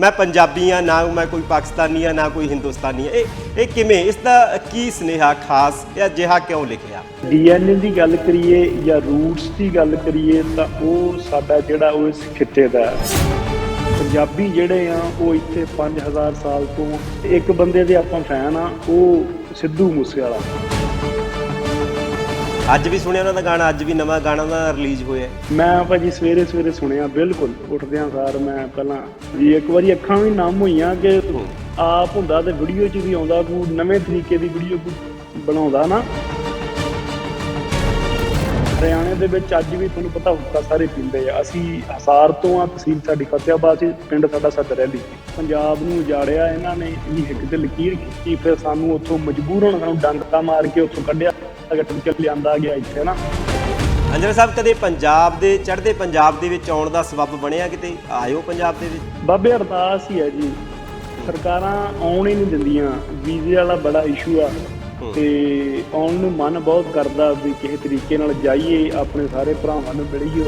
ਮੈਂ ਪੰਜਾਬੀ ਆ, ਨਾ ਮੈਂ ਕੋਈ ਪਾਕਿਸਤਾਨੀ ਆ, ਨਾ ਕੋਈ ਹਿੰਦੁਸਤਾਨੀ ਆ। ਇਹ ਇਹ ਕਿਵੇਂ? ਇਸ ਦਾ ਕੀ ਸੁਨੇਹਾ ਖਾਸ ਜਾਂ ਅਜਿਹਾ ਕਿਉਂ ਲਿਖਿਆ? ਡੀਐਨਏ ਦੀ ਗੱਲ ਕਰੀਏ ਜਾਂ ਰੂਟਸ ਦੀ ਗੱਲ ਕਰੀਏ ਤਾਂ ਉਹ ਸਾਡਾ ਜਿਹੜਾ ਉਹ ਇਸ ਖਿੱਤੇ ਦਾ ਪੰਜਾਬੀ ਜਿਹੜੇ ਆ, ਉਹ ਇੱਥੇ 5000 ਸਾਲ ਤੋਂ ਇੱਕ ਬੰਦੇ ਦੇ ਆਪਾਂ ਫੈਨ ਆ, ਉਹ ਸਿੱਧੂ ਮੂਸੇਵਾਲਾ। ਅੱਜ ਵੀ ਸੁਣਿਆ ਉਹਨਾਂ ਦਾ ਗਾਣਾ, ਅੱਜ ਵੀ ਨਵਾਂ ਗਾਣਾ ਦਾ ਰਿਲੀਜ਼ ਹੋਇਆ ਮੈਂ ਭਾਜੀ ਸਵੇਰੇ ਸਵੇਰੇ ਸੁਣਿਆ, ਬਿਲਕੁਲ ਉੱਠਦਿਆਂ ਸਾਰ ਮੈਂ ਪਹਿਲਾਂ ਵੀ ਇੱਕ ਵਾਰੀ ਅੱਖਾਂ ਵੀ ਨਮ ਹੋਈਆਂ ਕਿ ਆਪ ਹੁੰਦਾ ਤੇ ਵੀਡੀਓ 'ਚ ਵੀ ਆਉਂਦਾ, ਕੋਈ ਨਵੇਂ ਤਰੀਕੇ ਦੀ ਵੀਡੀਓ ਬਣਾਉਂਦਾ ਨਾ। ਹਰਿਆਣੇ ਦੇ ਵਿੱਚ ਅੱਜ ਵੀ ਤੁਹਾਨੂੰ ਪਤਾ ਹੁੱਕਾ ਸਾਰੇ ਪੀਂਦੇ ਆ। ਅਸੀਂ ਹਸਾਰ ਤੋਂ ਆ, ਤਹਿਸੀਲ ਸਾਡੀ ਫਤਿਆਬਾਦ ਸੀ ਪਿੰਡ ਸਾਡਾ ਸਦਰੈਲੀ ਪੰਜਾਬ ਨੂੰ ਉਜਾੜਿਆ ਇਹਨਾਂ ਨੇ ਇਹ ਹਿੱਕ ਤੇ ਲਕੀਰ ਕੀਤੀ, ਫਿਰ ਸਾਨੂੰ ਉੱਥੋਂ ਮਜਬੂਰਨ ਸਾਨੂੰ ਡੰਡਾ ਮਾਰ ਕੇ ਉੱਥੋਂ ਕੱਢਿਆ। ਗੱਟਰ ਚ ਲਿਆਂਦਾ ਗਿਆ ਇੱਥੇ ਨਾ? ਅੰਜਨ ਸਾਹਿਬ ਕਦੇ ਪੰਜਾਬ ਦੇ ਚੜ੍ਹਦੇ ਪੰਜਾਬ ਦੇ ਵਿੱਚ ਆਉਣ ਦਾ ਸਬਬ ਬਣਿਆ ਕਿਤੇ? ਆਇਓ ਪੰਜਾਬ ਦੇ ਵਿੱਚ। ਬਾਬੇ ਅਰਦਾਸ ਹੀ ਹੈ ਜੀ। ਸਰਕਾਰਾਂ ਆਉਣ ਹੀ ਨਹੀਂ ਦਿੰਦੀਆਂ। ਵੀਜ਼ੇ ਵਾਲਾ ਬੜਾ ਇਸ਼ੂ ਆ। ਤੇ ਆਉਣ ਨੂੰ ਮਨ ਬਹੁਤ ਕਰਦਾ ਵੀ ਕਿਸੇ ਤਰੀਕੇ ਨਾਲ ਜਾਈਏ ਆਪਣੇ ਸਾਰੇ ਭਰਾਵਾਂ ਨੂੰ ਮਿਲੀਏ।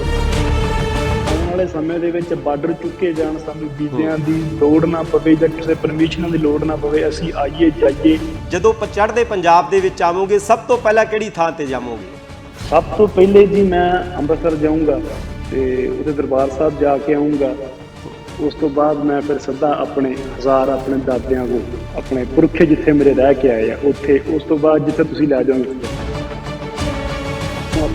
ਵਾਲੇ ਸਮੇਂ ਦੇ ਵਿੱਚ ਬਾਰਡਰ ਚੁੱਕੇ ਜਾਣ ਸਾਨੂੰ ਵੀਜ਼ਿਆਂ ਦੀ ਲੋੜ ਨਾ ਪਵੇ ਜਾਂ ਕਿਸੇ ਪਰਮਿਸ਼ਨਾਂ ਦੀ ਲੋੜ ਨਾ ਪਵੇ ਅਸੀਂ ਆਈਏ ਜਾਈਏ। ਜਦੋਂ ਚੜ੍ਹਦੇ ਪੰਜਾਬ ਦੇ ਵਿੱਚ ਆਵੋਗੇ ਸਭ ਤੋਂ ਪਹਿਲਾਂ ਕਿਹੜੀ ਥਾਂ ਤੇ ਜਾਵੋਗੇ? ਸਭ ਤੋਂ ਪਹਿਲੇ ਜੀ ਮੈਂ ਅੰਮ੍ਰਿਤਸਰ ਜਾਊਂਗਾ ਤੇ ਉਹਦੇ ਦਰਬਾਰ ਸਾਹਿਬ ਜਾ ਕੇ ਆਊਂਗਾ। ਉਸ ਤੋਂ ਬਾਅਦ ਮੈਂ ਫਿਰ ਸਿੱਧਾ ਆਪਣੇ ਹਜ਼ਾਰ ਆਪਣੇ ਦਾਦਿਆਂ ਕੋਲ ਆਪਣੇ ਪੁਰਖੇ ਜਿੱਥੇ ਮੇਰੇ ਰਹਿ ਕੇ ਆਏ ਆ ਉੱਥੇ ਉਸ ਤੋਂ ਬਾਅਦ ਜਿੱਥੇ ਤੁਸੀਂ ਲੈ ਜਾਓਗੇ।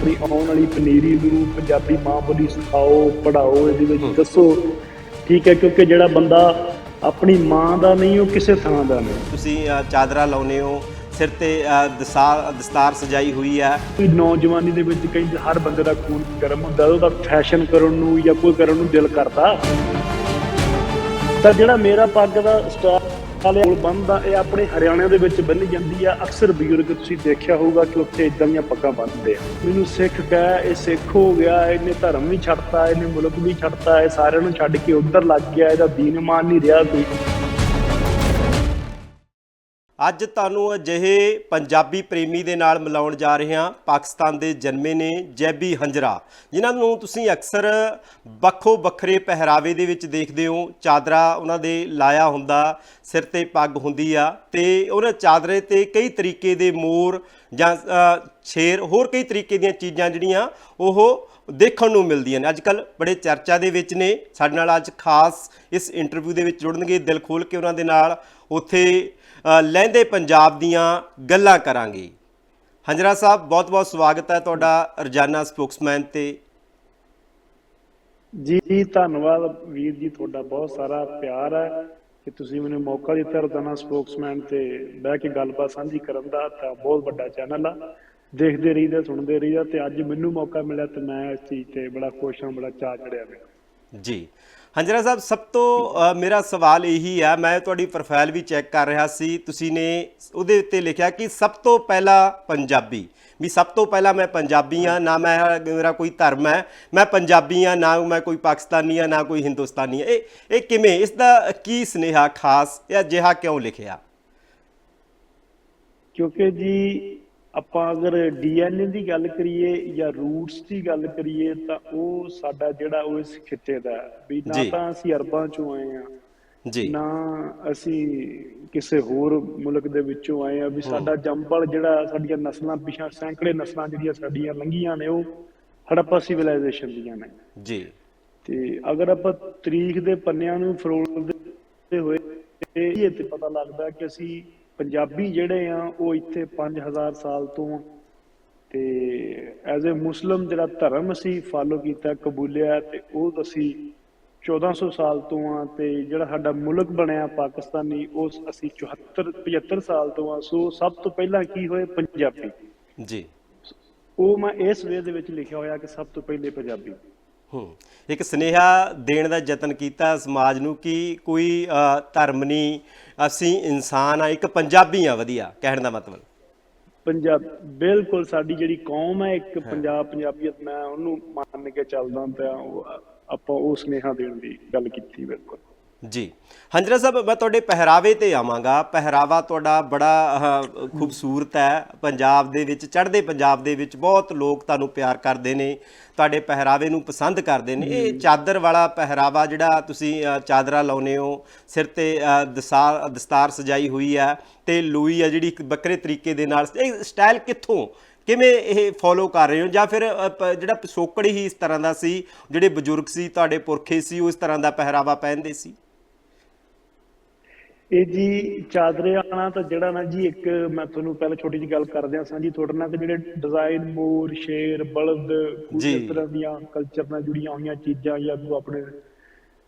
ਆਪਣੀ ਆਉਣ ਵਾਲੀ ਪਨੀਰੀ ਨੂੰ ਪੰਜਾਬੀ ਮਾਂ ਬੋਲੀ ਸਿਖਾਓ ਪੜ੍ਹਾਓ ਇਹਦੇ ਵਿੱਚ ਦੱਸੋ ਠੀਕ ਹੈ ਕਿਉਂਕਿ ਜਿਹੜਾ ਬੰਦਾ ਆਪਣੀ ਮਾਂ ਦਾ ਨਹੀਂ ਉਹ ਕਿਸੇ ਥਾਂ ਦਾ ਨਹੀਂ। ਤੁਸੀਂ ਚਾਦਰਾ ਲਾਉਨੇ ਹੋ ਸਿਰ ਤੇ ਦਸਤਾਰ ਸਜਾਈ ਹੋਈ ਹੈ। ਕੋਈ ਨੌਜਵਾਨੀ ਦੇ ਵਿੱਚ ਕਈ ਹਰ ਬੰਦੇ ਦਾ ਖੂਨ ਗਰਮ ਹੁੰਦਾ ਉਹਦਾ ਫੈਸ਼ਨ ਕਰਨ ਨੂੰ ਜਾਂ ਕੋਈ ਕਰਨ ਨੂੰ ਦਿਲ ਕਰਦਾ। ਤਾਂ ਜਿਹੜਾ ਮੇਰਾ ਪੱਗ ਦਾ ਸਟਾਈਲ ਬੰਦ ਆ, ਇਹ ਆਪਣੇ ਹਰਿਆਣਾ ਦੇ ਵਿੱਚ ਬੰਨੀ ਜਾਂਦੀ ਆ। ਅਕਸਰ ਬਜ਼ੁਰਗ ਤੁਸੀਂ ਦੇਖਿਆ ਹੋਊਗਾ ਕਿ ਉੱਥੇ ਇਦਾਂ ਦੀਆਂ ਪੱਗਾਂ ਬੰਨ੍ਹਦੇ ਆ। ਮੈਨੂੰ ਸਿੱਖ ਕਹਿ ਇਹ ਸਿੱਖ ਹੋ ਗਿਆ, ਇਹਨੇ ਧਰਮ ਵੀ ਛੱਡਤਾ, ਇਹਨੇ ਮੁਲਕ ਵੀ ਛੱਡਤਾ, ਇਹ ਸਾਰਿਆਂ ਨੂੰ ਛੱਡ ਕੇ ਉੱਧਰ ਲੱਗ ਗਿਆ, ਇਹਦਾ ਦੀਨ ਮਾਨ ਨਹੀਂ ਰਿਹਾ ਕੋਈ। ਅੱਜ ਤੁਹਾਨੂੰ ਅਜਿਹੇ ਪੰਜਾਬੀ ਪ੍ਰੇਮੀ ਦੇ ਨਾਲ ਮਿਲਾਉਣ ਜਾ ਰਹੇ ਹਾਂ। ਪਾਕਿਸਤਾਨ ਦੇ ਜਨਮੇ ਨੇ ਜੈਬੀ ਹੰਜਰਾ, ਜਿਨ੍ਹਾਂ ਨੂੰ ਤੁਸੀਂ ਅਕਸਰ ਵੱਖੋ ਵੱਖਰੇ ਪਹਿਰਾਵੇ ਦੇ ਵਿੱਚ ਦੇਖਦੇ ਹੋ। ਚਾਦਰਾ ਉਹਨਾਂ ਦੇ ਲਾਇਆ ਹੁੰਦਾ, ਸਿਰ ਤੇ ਪੱਗ ਹੁੰਦੀ ਆ ਤੇ ਉਹਨਾਂ ਚਾਦਰੇ ਤੇ ਕਈ ਤਰੀਕੇ ਦੇ ਮੋਰ ਜਾਂ ਸ਼ੇਰ ਹੋਰ ਕਈ ਤਰੀਕੇ ਦੀਆਂ ਚੀਜ਼ਾਂ ਜਿਹੜੀਆਂ ਉਹ ਦੇਖਣ ਨੂੰ ਮਿਲਦੀਆਂ ਨੇ। ਅੱਜ ਕੱਲ ਬੜੇ ਚਰਚਾ ਦੇ ਵਿੱਚ ਨੇ। ਸਾਡੇ ਨਾਲ ਅੱਜ ਖਾਸ ਇਸ ਇੰਟਰਵਿਊ ਦੇ ਵਿੱਚ ਜੁੜਨਗੇ। ਦਿਲ ਖੋਲ ਕੇ ਉਹਨਾਂ ਦੇ ਨਾਲ ਉੱਥੇ ਲਹਿੰਦੇ ਪੰਜਾਬ ਦੀਆਂ ਗੱਲਾਂ ਕਰਾਂਗੇ। ਹੰਜਰਾ ਸਾਹਿਬ, ਬਹੁਤ-ਬਹੁਤ ਸਵਾਗਤ ਹੈ ਤੁਹਾਡਾ ਰੋਜ਼ਾਨਾ ਸਪੋਕਸਮੈਨ ਤੇ। ਜੀ ਜੀ, ਧੰਨਵਾਦ ਵੀਰ ਜੀ, ਤੁਹਾਡਾ ਬਹੁਤ ਸਾਰਾ ਪਿਆਰ ਹੈ ਕਿ ਤੁਸੀਂ ਮੈਨੂੰ ਮੌਕਾ ਦਿੱਤਾ ਰੋਜ਼ਾਨਾ ਸਪੋਕਸਮੈਨ ਤੇ ਬਹਿ ਕੇ ਗੱਲਬਾਤ ਸਾਂਝੀ ਕਰਨ ਦਾ। ਤਾਂ ਬਹੁਤ ਵੱਡਾ ਚੈਨਲ ਆ। ਦੇਖਦੇ ਰਹੀਦਾ ਸੁਣਦੇ ਰਹੀਦਾ ਤੇ ਅੱਜ ਮੈਨੂੰ ਮੌਕਾ ਮਿਲਿਆ ਤੇ ਮੈਂ ਇਸ ਚੀਜ਼ ਤੇ ਬੜਾ ਖੁਸ਼ ਹਾਂ ਬੜਾ ਚਾਅ ਚੜਿਆ ਮੈਨੂੰ ਜੀ। ਹੰਜਰਾ ਸਾਹਿਬ ਸਭ ਤੋਂ ਮੇਰਾ ਸਵਾਲ ਇਹੀ ਆ ਮੈਂ ਤੁਹਾਡੀ ਪ੍ਰੋਫਾਈਲ ਵੀ ਚੈੱਕ ਕਰ ਰਿਹਾ ਸੀ ਤੁਸੀਂ ਨੇ ਉਹਦੇ ਉੱਤੇ ਲਿਖਿਆ ਕਿ ਸਭ ਤੋਂ ਪਹਿਲਾ ਪੰਜਾਬੀ। ਵੀ ਸਭ ਤੋਂ ਪਹਿਲਾਂ ਮੈਂ ਪੰਜਾਬੀ ਆ ਨਾ ਮੈਂ ਮੇਰਾ ਕੋਈ ਧਰਮ ਹੈ ਮੈਂ ਪੰਜਾਬੀ ਆ ਨਾ ਮੈਂ ਕੋਈ ਪਾਕਿਸਤਾਨੀ ਆ ਨਾ ਕੋਈ ਹਿੰਦੁਸਤਾਨੀ ਆ ਇਹ ਇਹ ਕਿਵੇਂ ਇਸ ਦਾ ਕੀ ਸੁਨੇਹਾ ਖਾਸ ਜਾਂ ਅਜਿਹਾ ਕਿਉਂ ਲਿਖਿਆ? ਕਿਉਂਕਿ ਜੀ ਆਪਾਂ ਅਗਰ ਡੀਐਨਏ ਦੀ ਗੱਲ ਕਰੀਏ ਜਾਂ ਰੂਟਸ ਦੀ ਗੱਲ ਕਰੀਏ ਤਾਂ ਉਹ ਸਾਡਾ ਜਿਹੜਾ ਉਹ ਇਸ ਖਿੱਤੇ ਦਾ। ਵੀ ਨਾ। ਤਾਂ ਅਸੀਂ ਅਰਬਾਂ ਚੋਂ ਆਏ ਆ ਜੀ। ਨਾ ਅਸੀਂ ਕਿਸੇ ਹੋਰ ਮੁਲਕ ਦੇ ਵਿੱਚੋਂ ਆਏ ਆ ਵੀ ਸਾਡਾ ਜੰਮਪਲ ਜਿਹੜਾ ਸਾਡੀਆਂ ਨਸਲਾਂ ਪਿਛਾ ਸੈਂਕੜੇ ਨਸਲਾਂ ਜਿਹੜੀਆਂ ਸਾਡੀਆਂ ਲੰਘੀਆਂ ਨੇ ਉਹ ਹੜੱਪਾ ਸਿਵਲਾਈਜੇਸ਼ਨ ਦੀਆਂ ਨੇ। ਜੀ। ਤੇ ਅਗਰ ਆਪਾਂ ਤਰੀਖ ਦੇ ਪੰਨਿਆਂ ਨੂੰ ਫਰੋਲਦੇ ਹੋਏ ਇਹ ਤੇ ਪਤਾ ਲੱਗਦਾ ਕਿ ਅਸੀਂ ਪੰਜਾਬੀ ਜਿਹੜੇ ਆ ਉਹ ਇੱਥੇ 5000 ਸਾਲ ਤੋਂ ਤੇ ਐਜ਼ ਅ ਮੁਸਲਮ ਜਿਹੜਾ ਧਰਮ ਅਸੀਂ ਫਾਲੋ ਕੀਤਾ ਕਬੂਲਿਆ ਤੇ ਉਹ ਅਸੀਂ 1400 ਸਾਲ ਤੋਂ ਆ ਤੇ ਜਿਹੜਾ ਸਾਡਾ ਮੁਲਕ ਬਣਿਆ ਪਾਕਿਸਤਾਨੀ ਉਹ ਅਸੀਂ 74 75 ਸਾਲ ਤੋਂ ਆ। ਸੋ ਸਭ ਤੋਂ ਪਹਿਲਾਂ ਕੀ ਹੋਏ? ਪੰਜਾਬੀ। ਜੀ। ਉਹ ਮੈਂ ਇਸ ਵੇ ਦੇ ਵਿੱਚ ਲਿਖਿਆ ਹੋਇਆ ਕਿ ਸਭ ਤੋਂ ਪਹਿਲੇ ਪੰਜਾਬੀ। ਇੱਕ ਸੁਨੇਹਾ ਦੇਣ ਦਾ ਯਤਨ ਕੀਤਾ ਸਮਾਜ ਨੂੰ ਕਿ ਕੋਈ ਧਰਮ ਨਹੀਂ ਅਸੀਂ ਇਨਸਾਨ ਆ ਇੱਕ ਪੰਜਾਬੀ ਆ ਵਧੀਆ ਕਹਿਣ ਦਾ ਮਤਲਬ। ਪੰਜਾਬ ਬਿਲਕੁਲ ਸਾਡੀ ਜਿਹੜੀ ਕੌਮ ਹੈ ਇੱਕ ਪੰਜਾਬ ਪੰਜਾਬੀਅਤ ਮੈਂ ਉਹਨੂੰ ਮੰਨ ਕੇ ਚੱਲਦਾ ਉਹ ਆਪਾਂ ਉਹ ਸੁਨੇਹਾ ਦੇਣ ਦੀ ਗੱਲ ਕੀਤੀ ਬਿਲਕੁਲ। ਜੀ। ਹੰਜਰਾ ਸਾਹਿਬ ਮੈਂ ਤੁਹਾਡੇ ਪਹਿਰਾਵੇ ਤੇ ਆਵਾਂਗਾ। ਪਹਿਰਾਵਾ ਤੁਹਾਡਾ ਬੜਾ ਖੂਬਸੂਰਤ ਹੈ। ਪੰਜਾਬ ਦੇ ਵਿੱਚ ਚੜ੍ਹਦੇ ਪੰਜਾਬ ਦੇ ਵਿੱਚ ਬਹੁਤ ਲੋਕ ਤੁਹਾਨੂੰ ਪਿਆਰ ਕਰਦੇ ਨੇ ਤੁਹਾਡੇ ਪਹਿਰਾਵੇ ਨੂੰ ਪਸੰਦ ਕਰਦੇ ਨੇ। ਇਹ ਚਾਦਰ ਵਾਲਾ ਪਹਿਰਾਵਾ ਜਿਹੜਾ ਤੁਸੀਂ ਚਾਦਰਾ ਲਾਉਨੇ ਹੋ ਸਿਰ ਤੇ ਦਸਤਾਰ ਸਜਾਈ ਹੋਈ ਹੈ ਤੇ ਲੂਈ ਆ ਜਿਹੜੀ ਬੱਕਰੇ ਤਰੀਕੇ ਦੇ ਨਾਲ। ਇਹ ਸਟਾਈਲ ਕਿੱਥੋਂ ਕਿਵੇਂ ਇਹ ਫੋਲੋ ਕਰ ਰਹੇ ਹੋ? ਜਾਂ ਫਿਰ ਜਿਹੜਾ ਪਿਛੋਕੜ ਹੀ ਇਸ ਤਰ੍ਹਾਂ ਦਾ ਸੀ ਜਿਹੜੇ ਬਜ਼ੁਰਗ ਸੀ ਤੁਹਾਡੇ ਪੁਰਖੇ ਸੀ ਉਹ ਇਸ ਤਰ੍ਹਾਂ ਦਾ ਪਹਿਰਾਵਾ ਪਹਿਨਦੇ ਸੀ? ਇਹ ਜੀ ਚਾਦਰੇ ਆਣਾ ਤਾਂ ਜਿਹੜਾ ਨਾ ਜੀ ਇੱਕ ਮੈਂ ਤੁਹਾਨੂੰ ਪਹਿਲਾਂ ਛੋਟੀ ਜਿਹੀ ਗੱਲ ਕਰਦਿਆਂ ਸਾਂ ਜੀ ਤੁਹਾਡੇ ਨਾਲ ਕਿ ਜਿਹੜੇ ਡਿਜ਼ਾਈਨ ਮੋਰ ਸ਼ੇਰ ਬਲਦ ਕੁਝ। ਇਸ ਤਰ੍ਹਾਂ ਦੀਆਂ ਕਲਚਰ ਨਾਲ ਜੁੜੀਆਂ ਹੋਈਆਂ ਚੀਜ਼ਾਂ ਜਾਂ ਕੋਈ ਆਪਣੇ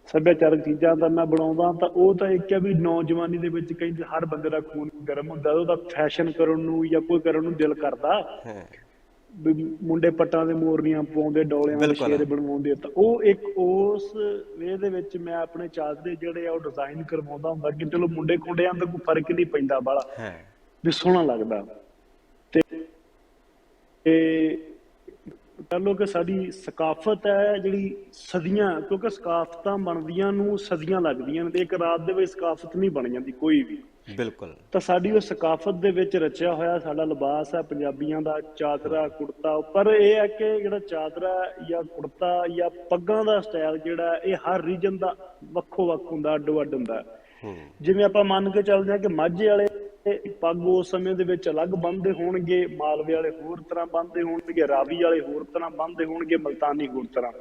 ਸੱਭਿਆਚਾਰਕ ਚੀਜ਼ਾਂ ਦਾ ਮੈਂ ਬਣਾਉਂਦਾ ਤਾਂ ਉਹ ਤਾਂ ਇੱਕ ਹੈ ਵੀ ਨੌਜਵਾਨੀ ਦੇ ਵਿੱਚ ਕਹਿੰਦੇ ਹਰ ਬੰਦੇ ਦਾ ਖੂਨ ਗਰਮ ਹੁੰਦਾ ਉਹਦਾ ਫੈਸ਼ਨ ਕਰਨ ਨੂੰ ਜਾਂ ਕੋਈ ਕਰਨ ਨੂੰ ਦਿਲ ਕਰਦਾ ਮੁੰਡੇ ਪੱਟਾਂ ਦੇ ਮੋਰਨੀਆਂ ਪਾਉਂਦੇ ਡੋਲਿਆਂ ਦੇ। ਸ਼ੇਰ ਬਣਵਾਉਂਦੇ ਤਾਂ ਉਹ ਇੱਕ ਉਸ ਵੇ ਦੇ ਵਿੱਚ ਮੈਂ ਆਪਣੇ ਚਾਦਰੇ ਜਿਹੜੇ ਆ ਉਹ ਡਿਜ਼ਾਈਨ ਕਰਵਾਉਂਦਾ ਹੁੰਦਾ ਕਿ ਚਲੋ ਮੁੰਡੇ ਕੁੰਡਿਆਂ ਦਾ ਕੋਈ ਫ਼ਰਕ ਨਹੀਂ ਪੈਂਦਾ ਬਾਲਾ ਹਾਂ। ਵੀ ਸੋਹਣਾ ਲੱਗਦਾ। ਤੇ ਤੇ ਲੋ ਕਿ ਸਾਡੀ ਸਕਾਫਤ ਹੈ ਜਿਹੜੀ ਸਦੀਆਂ ਕਿਉਂਕਿ ਸਕਾਫਤਾਂ ਬਣਦੀਆਂ ਨੂੰ ਸਦੀਆਂ ਲੱਗਦੀਆਂ ਨੇ ਤੇ ਇੱਕ ਰਾਤ ਦੇ ਵਿੱਚ ਸਕਾਫਤ ਨਹੀਂ ਬਣ ਜਾਂਦੀ ਕੋਈ ਵੀ। ਬਿਲਕੁਲ। ਤਾਂ ਸਾਡੀ ਉਹ ਸਕਾਫਤ ਦੇ ਵਿੱਚ ਰਚਿਆ ਹੋਇਆ ਸਾਡਾ ਲਿਬਾਸ ਹੈ ਪੰਜਾਬੀਆਂ ਦਾ ਚਾਦਰਾ ਕੁੜਤਾ ਪਰ ਇਹ ਹੈ ਕਿ ਜਿਹੜਾ ਚਾਦਰਾ ਜਾਂ ਕੁੜਤਾ ਜਾਂ ਪੱਗਾਂ ਦਾ ਸਟਾਈਲ ਜਿਹੜਾ ਇਹ ਹਰ ਰੀਜਨ ਦਾ ਵੱਖੋ ਵੱਖ ਹੁੰਦਾ ਅੱਡੋ ਅੱਡ ਹੁੰਦਾ ਜਿਵੇਂ ਆਪਾਂ ਮੰਨ ਕੇ ਚੱਲਦੇ ਹਾਂ ਕਿ ਮਾਝੇ ਵਾਲੇ ਪੱਗ ਉਸ ਸਮੇਂ ਦੇ ਵਿੱਚ ਅਲੱਗ ਬੰਨਦੇ ਹੋਣਗੇ ਮਾਲਵੇ ਵਾਲੇ ਹੋਰ ਤਰ੍ਹਾਂ ਬੰਨਦੇ ਹੋਣਗੇ ਰਾਵੀ ਵਾਲੇ ਹੋਰ ਤਰ੍ਹਾਂ ਬੰਨਦੇ ਹੋਣਗੇ ਮਲਤਾਨੀ ਹੋਰ ਤਰ੍ਹਾਂ।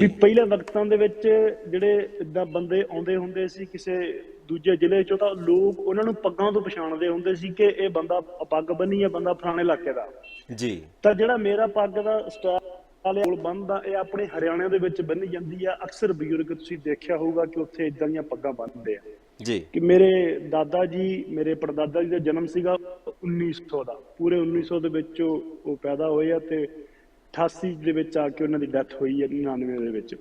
ਵੀ ਪਹਿਲੇ ਵਕਤਾਂ ਦੇ ਵਿੱਚ ਜਿਹੜੇ ਇਦਾਂ ਬੰਦੇ ਆਉਂਦੇ ਹੁੰਦੇ ਸੀ ਕਿਸੇ ਦੂਜੇ ਜ਼ਿਲ੍ਹੇ ਚੋਂ ਤਾਂ ਲੋਕ ਉਹਨਾਂ ਨੂੰ ਪੱਗਾਂ ਤੋਂ ਪਛਾਣਦੇ ਹੁੰਦੇ ਸੀ ਕਿ ਇਹ ਬੰਦਾ ਪੱਗ ਬੰਨੀ ਹੈ ਬੰਦਾ ਫਲਾਣੇ ਇਲਾਕੇ ਦਾ। ਜੀ। ਤਾਂ ਜਿਹੜਾ ਮੇਰਾ ਪੱਗ ਦਾ ਸਟਾਈਲ ਹੈ ਬੰਦਾ ਇਹ ਆਪਣੇ ਹਰਿਆਣੇ ਦੇ ਵਿੱਚ ਬੰਨੀ ਜਾਂਦੀ ਆ। ਅਕਸਰ ਬਜ਼ੁਰਗ ਤੁਸੀਂ ਦੇਖਿਆ ਹੋਊਗਾ ਕਿ ਉੱਥੇ ਇਦਾਂ ਦੀਆਂ ਪੱਗਾਂ ਬੰਨਦੇ ਆ। ਜੀ। ਕਿ ਮੇਰੇ ਦਾਦਾ ਜੀ ਮੇਰੇ ਪੜਦਾਦਾ ਜੀ ਦਾ ਜਨਮ ਸੀਗਾ 1900 ਦਾ। ਪੂਰੇ 1900 ਦੇ ਵਿੱਚ ਉਹ ਪੈਦਾ ਹੋਏ ਆ ਤੇ 88 ਦੇ ਵਿੱਚ ਆ ਕੇ ਉਹਨਾਂ ਦੀ ਡੈਥ ਹੋਈ ਹੈ 99 ਦੇ ਵਿੱਚ।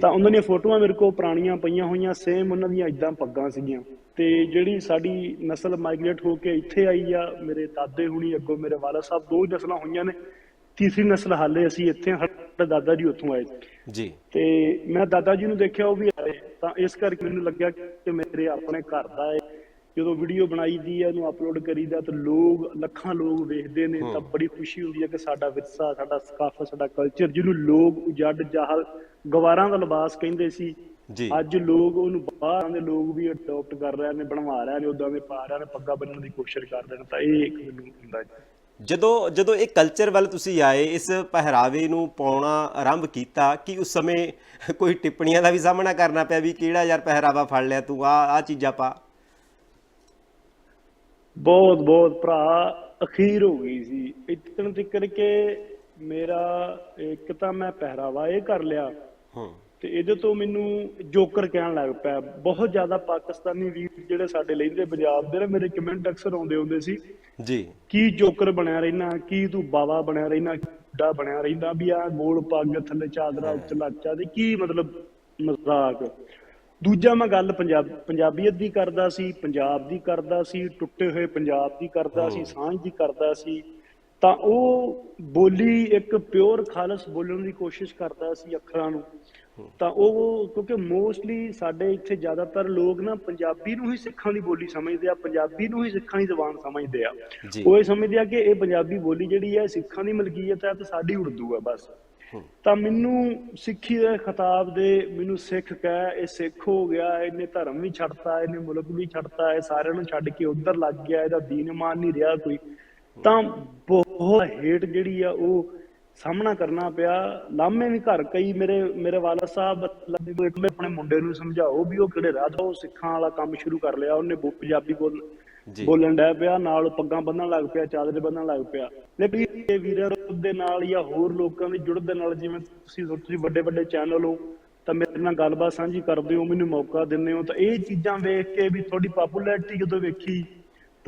ਤਾਂ ਉਹਨਾਂ ਦੀਆਂ ਫੋਟੋਆਂ ਮੇਰੇ ਕੋਲ ਪੁਰਾਣੀਆਂ ਪਈਆਂ ਹੋਈਆਂ ਸੇਮ ਉਹਨਾਂ ਦੀਆਂ ਇਦਾਂ ਪੱਗਾਂ ਸੀਗੀਆਂ। ਤੇ ਜਿਹੜੀ ਸਾਡੀ ਨਸਲ ਮਾਈਗ੍ਰੇਟ ਹੋ ਕੇ ਇੱਥੇ ਆਈ ਆ ਮੇਰੇ ਦਾਦੇ ਹੁਣੀ ਅੱਗੋਂ ਮੇਰੇ ਵਾਲਾ ਸਾਹਿਬ ਦੋ ਨਸਲਾਂ ਹੋਈਆਂ ਨੇ। ਤੀਸਰੀ ਨਸਲ ਹਾਲੇ ਅਸੀਂ ਇੱਥੇ ਸਾਡੇ ਦਾਦਾ ਜੀ ਉੱਥੋਂ ਆਏ। ਜੀ। ਤੇ ਮੈਂ ਦਾਦਾ ਜੀ ਨੂੰ ਦੇਖਿਆ ਉਹ ਵੀ ਆਏ ਤਾਂ ਇਸ ਕਰਕੇ ਮੈਨੂੰ ਲੱਗਿਆ ਕਿ ਮੇਰੇ ਆਪਣੇ ਘਰ ਦਾ ਹੈ ਜਦੋਂ ਵੀਡੀਓ ਬਣਾਈ ਦੀ ਹੈ ਉਹਨੂੰ ਅਪਲੋਡ ਕਰੀਦਾ ਤਾਂ ਲੋਕ ਲੱਖਾਂ ਲੋਕ ਵੇਖਦੇ ਨੇ ਤਾਂ ਬੜੀ ਖੁਸ਼ੀ ਹੁੰਦੀ ਹੈ ਕਿ ਸਾਡਾ ਵਿਰਸਾ ਸਾਡਾ ਸਕਾਫਤ ਸਾਡਾ ਕਲਚਰ ਜਿਹਨੂੰ ਲੋਕ ਉਜੜ ਜਾਹਲ ਗਵਾਰਾਂ ਦਾ ਲਿਬਾਸ ਕਹਿੰਦੇ ਸੀ ਜੀ। ਅੱਜ ਲੋਕ ਉਹਨੂੰ ਬਾਹਰਾਂ ਦੇ ਲੋਕ ਵੀ ਅਡਾਪਟ ਕਰ ਰਹੇ ਨੇ ਬਣਵਾ ਰਹੇ ਨੇ ਉਦਾਂ ਦੇ ਪਾ ਰਹੇ ਨੇ ਪੱਗਾਂ ਬੰਨਣ ਦੀ ਕੋਸ਼ਿਸ਼ ਕਰਦੇ ਨੇ ਤਾਂ ਇਹ ਇੱਕ ਮੈਨੂੰ ਹੁੰਦਾ ਜੀ। ਜਦੋਂ ਜਦੋਂ ਇਹ ਕਲਚਰ ਵੱਲ ਤੁਸੀਂ ਆਏ ਇਸ ਪਹਿਰਾਵੇ ਨੂੰ ਪਾਉਣਾ ਆਰੰਭ ਕੀਤਾ ਕਿ ਉਸ ਸਮੇਂ ਕੋਈ ਟਿੱਪਣੀਆਂ ਦਾ ਵੀ ਸਾਹਮਣਾ ਕਰਨਾ ਪਿਆ ਵੀ ਕਿਹੜਾ ਯਾਰ ਪਹਿਰਾਵਾ ਫੜ ਲਿਆ ਤੂੰ ਆ ਆ ਚੀਜ਼ਾਂ ਪਾ? ਬਹੁਤ ਬਹੁਤ ਭਰਾ ਅਖੀਰ ਹੋ ਗਈ ਸੀ। ਇਤਨ ਤਿੱਕਰ ਕੇ ਮੇਰਾ ਇੱਕ ਤਾਂ ਮੈਂ ਪਹਿਰਾਵਾ ਇਹ ਕਰ ਲਿਆ। ਹੂੰ। ਤੇ ਇਹਦੇ ਤੋਂ ਮੈਨੂੰ ਜੋਕਰ ਕਹਿਣ ਲੱਗ ਪਿਆ। ਬਹੁਤ ਜ਼ਿਆਦਾ ਪਾਕਿਸਤਾਨੀ ਵੀਰ ਜਿਹੜੇ ਸਾਡੇ ਲੈਂਦੇ ਪੰਜਾਬ ਦੇ ਨੇ ਮੇਰੇ ਕਮੈਂਟ ਅਕਸਰ ਆਉਂਦੇ ਹੁੰਦੇ ਸੀ। ਜੀ। ਕੀ ਜੋਕਰ ਬਣਿਆ ਰਹਿਣਾ ਕੀ ਤੂੰ ਬਾਵਾ ਬਣਿਆ ਰਹਿਣਾ ਕਿੱਡਾ ਬਣਿਆ ਰਹਿੰਦਾ? ਵੀ ਆ ਗੋਲ ਪੱਗ ਥੱਲੇ ਚਾਦਰਾ ਉੱਚ ਲਾਚਾ ਤੇ ਕੀ ਮਤਲਬ ਮਜ਼ਾਕ? ਦੂਜਾ ਮੈਂ ਗੱਲ ਪੰਜਾਬ ਪੰਜਾਬੀਅਤ ਦੀ ਕਰਦਾ ਸੀ ਪੰਜਾਬ ਦੀ ਕਰਦਾ ਸੀ ਟੁੱਟੇ ਹੋਏ ਪੰਜਾਬ ਦੀ ਕਰਦਾ ਸੀ ਸਾਂਝ ਦੀ ਕਰਦਾ ਸੀ ਤਾਂ ਉਹ ਬੋਲੀ ਇੱਕ ਪਿਓਰ ਖਾਲਸ ਬੋਲਣ ਦੀ ਕੋਸ਼ਿਸ਼ ਕਰਦਾ ਸੀ ਅੱਖਰਾਂ ਨੂੰ। ਤਾਂ ਉਹ ਕਿਉਂਕਿ ਮੋਸਟਲੀ ਸਾਡੇ ਇੱਥੇ ਜ਼ਿਆਦਾਤਰ ਲੋਕ ਨਾ ਪੰਜਾਬੀ ਨੂੰ ਹੀ ਸਿੱਖਾਂ ਦੀ ਬੋਲੀ ਸਮਝਦੇ ਆ ਪੰਜਾਬੀ ਨੂੰ ਹੀ ਸਿੱਖਾਂ ਦੀ ਜ਼ੁਬਾਨ ਸਮਝਦੇ ਆ। ਉਹ ਇਹ ਸਮਝਦੇ ਆ ਕਿ ਇਹ ਪੰਜਾਬੀ ਬੋਲੀ ਜਿਹੜੀ ਹੈ ਸਿੱਖਾਂ ਦੀ ਮਲਕੀਅਤ ਹੈ ਤੇ ਸਾਡੀ ਉਰਦੂ ਹੈ ਬਸ। ਤਾਂ ਮੈਨੂੰ ਸਿੱਖੀ ਦੇ ਖਿਤਾਬ ਦੇ ਮੈਨੂੰ ਸਿੱਖ ਕਹਿ, ਇਹ ਸਿੱਖ ਹੋ ਗਿਆ, ਇਹਨੇ ਧਰਮ ਵੀ ਛੱਡਤਾ, ਇਹਨੇ ਮੁਲਕ ਵੀ ਛੱਡਤਾ, ਇਹ ਸਾਰਿਆਂ ਨੂੰ ਛੱਡ ਕੇ ਉਧਰ ਲੱਗ ਗਿਆ, ਇਹਦਾ ਦੀਨ ਇਮਾਨ ਨਹੀਂ ਰਿਹਾ ਕੋਈ। ਤਾਂ ਬਹੁਤ ਹੇਟ ਜਿਹੜੀ ਆ ਉਹ ਸਾਹਮਣਾ ਕਰਨਾ ਪਿਆ। ਲਾਮੇ ਵੀ ਘਰ ਕਈ ਮੇਰੇ ਮੇਰੇ ਵਾਲਾ ਸਾਹਿਬ ਲੱਗੇ ਆਪਣੇ ਮੁੰਡੇ ਨੂੰ ਸਮਝਾਓ ਵੀ ਉਹ ਕਿਹੜੇ ਰਾਹ ਦਾ ਉਹ ਸਿੱਖਾਂ ਵਾਲਾ ਕੰਮ ਸ਼ੁਰੂ ਕਰ ਲਿਆ, ਉਹਨੇ ਪੰਜਾਬੀ ਬੋਲ ਬੋਲਣ ਡੈ ਪਿਆ, ਨਾਲ ਪੱਗਾਂ ਬੰਨਣ ਲੱਗ ਪਿਆ, ਚਾਦਰੇ ਬੰਨਣ ਲੱਗ ਪਿਆ। ਲੇਕਿਨ ਇਹ ਵੀਰਾਂ ਦੇ ਨਾਲ ਜਾਂ ਹੋਰ ਲੋਕਾਂ ਦੀ ਜੁੜਨ ਦੇ ਨਾਲ, ਜਿਵੇਂ ਤੁਸੀਂ ਤੁਸੀਂ ਵੱਡੇ ਵੱਡੇ ਚੈਨਲ ਹੋ, ਤਾਂ ਮੇਰੇ ਨਾਲ ਗੱਲਬਾਤ ਸਾਂਝੀ ਕਰਦੇ ਹੋ, ਮੈਨੂੰ ਮੌਕਾ ਦਿੰਦੇ ਹੋ, ਤਾਂ ਇਹ ਚੀਜ਼ਾਂ ਵੇਖ ਕੇ ਵੀ ਤੁਹਾਡੀ ਪਪੂਲੈਰਿਟੀ ਜਦੋਂ ਵੇਖੀ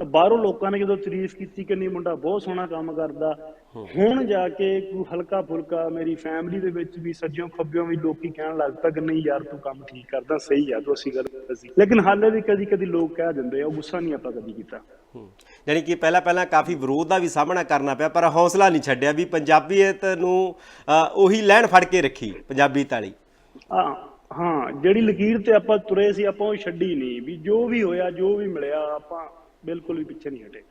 ਤਾਂ ਬਾਹਰੋਂ ਲੋਕਾਂ ਨੇ ਜਦੋਂ ਤਾਰੀਫ ਕੀਤੀ ਕਿ ਨਹੀਂ ਮੁੰਡਾ ਬਹੁਤ ਸੋਹਣਾ ਕੰਮ ਕਰਦਾ ਹੁਣ ਜਾ ਕੇ ਕੋਈ ਹਲਕਾ ਫੁਲਕਾ ਮੇਰੀ ਫੈਮਿਲੀ ਦੇ ਵਿੱਚ ਵੀ ਸੱਜਿਓਂ ਖੱਬਿਓਂ ਵੀ ਲੋਕੀ ਕਹਿਣ ਲੱਗ ਪਏ ਕਿ ਨਹੀਂ ਯਾਰ ਤੂੰ ਕੰਮ ਠੀਕ ਕਰਦਾ ਸਹੀ ਆ ਤੂੰ ਅਸੀਂ ਗੱਲ ਸੀ ਲੇਕਿਨ ਹਾਲੇ ਵੀ ਕਦੀ ਕਦੀ ਲੋਕ ਕਹਿ ਦਿੰਦੇ ਆ ਉਹ ਗੁੱਸਾ ਨਹੀਂ ਆਪਾਂ ਕਦੀ ਕੀਤਾ। ਯਾਨੀ ਕਿ ਪਹਿਲਾਂ ਪਹਿਲਾਂ ਕਾਫੀ ਵਿਰੋਧ ਦਾ ਵੀ ਸਾਹਮਣਾ ਕਰਨਾ ਪਿਆ ਪਰ ਹੌਸਲਾ ਨਹੀਂ ਛੱਡਿਆ ਵੀ ਪੰਜਾਬੀਅਤ ਨੂੰ ਉਹੀ ਲੈਣ ਫੜ ਕੇ ਰੱਖੀ ਪੰਜਾਬੀ ਤਾਲੀ ਹਾਂ ਹਾਂ ਜਿਹੜੀ ਲਕੀਰ ਤੇ ਆਪਾਂ ਤੁਰੇ ਸੀ ਆਪਾਂ ਉਹ ਛੱਡੀ ਨਹੀਂ ਵੀ ਜੋ ਵੀ ਹੋਇਆ ਜੋ ਵੀ ਮਿਲਿਆ ਆਪਾਂ ਬਿਲਕੁਲ ਵੀ ਪਿੱਛੇ ਨਹੀਂ ਹਟੇ।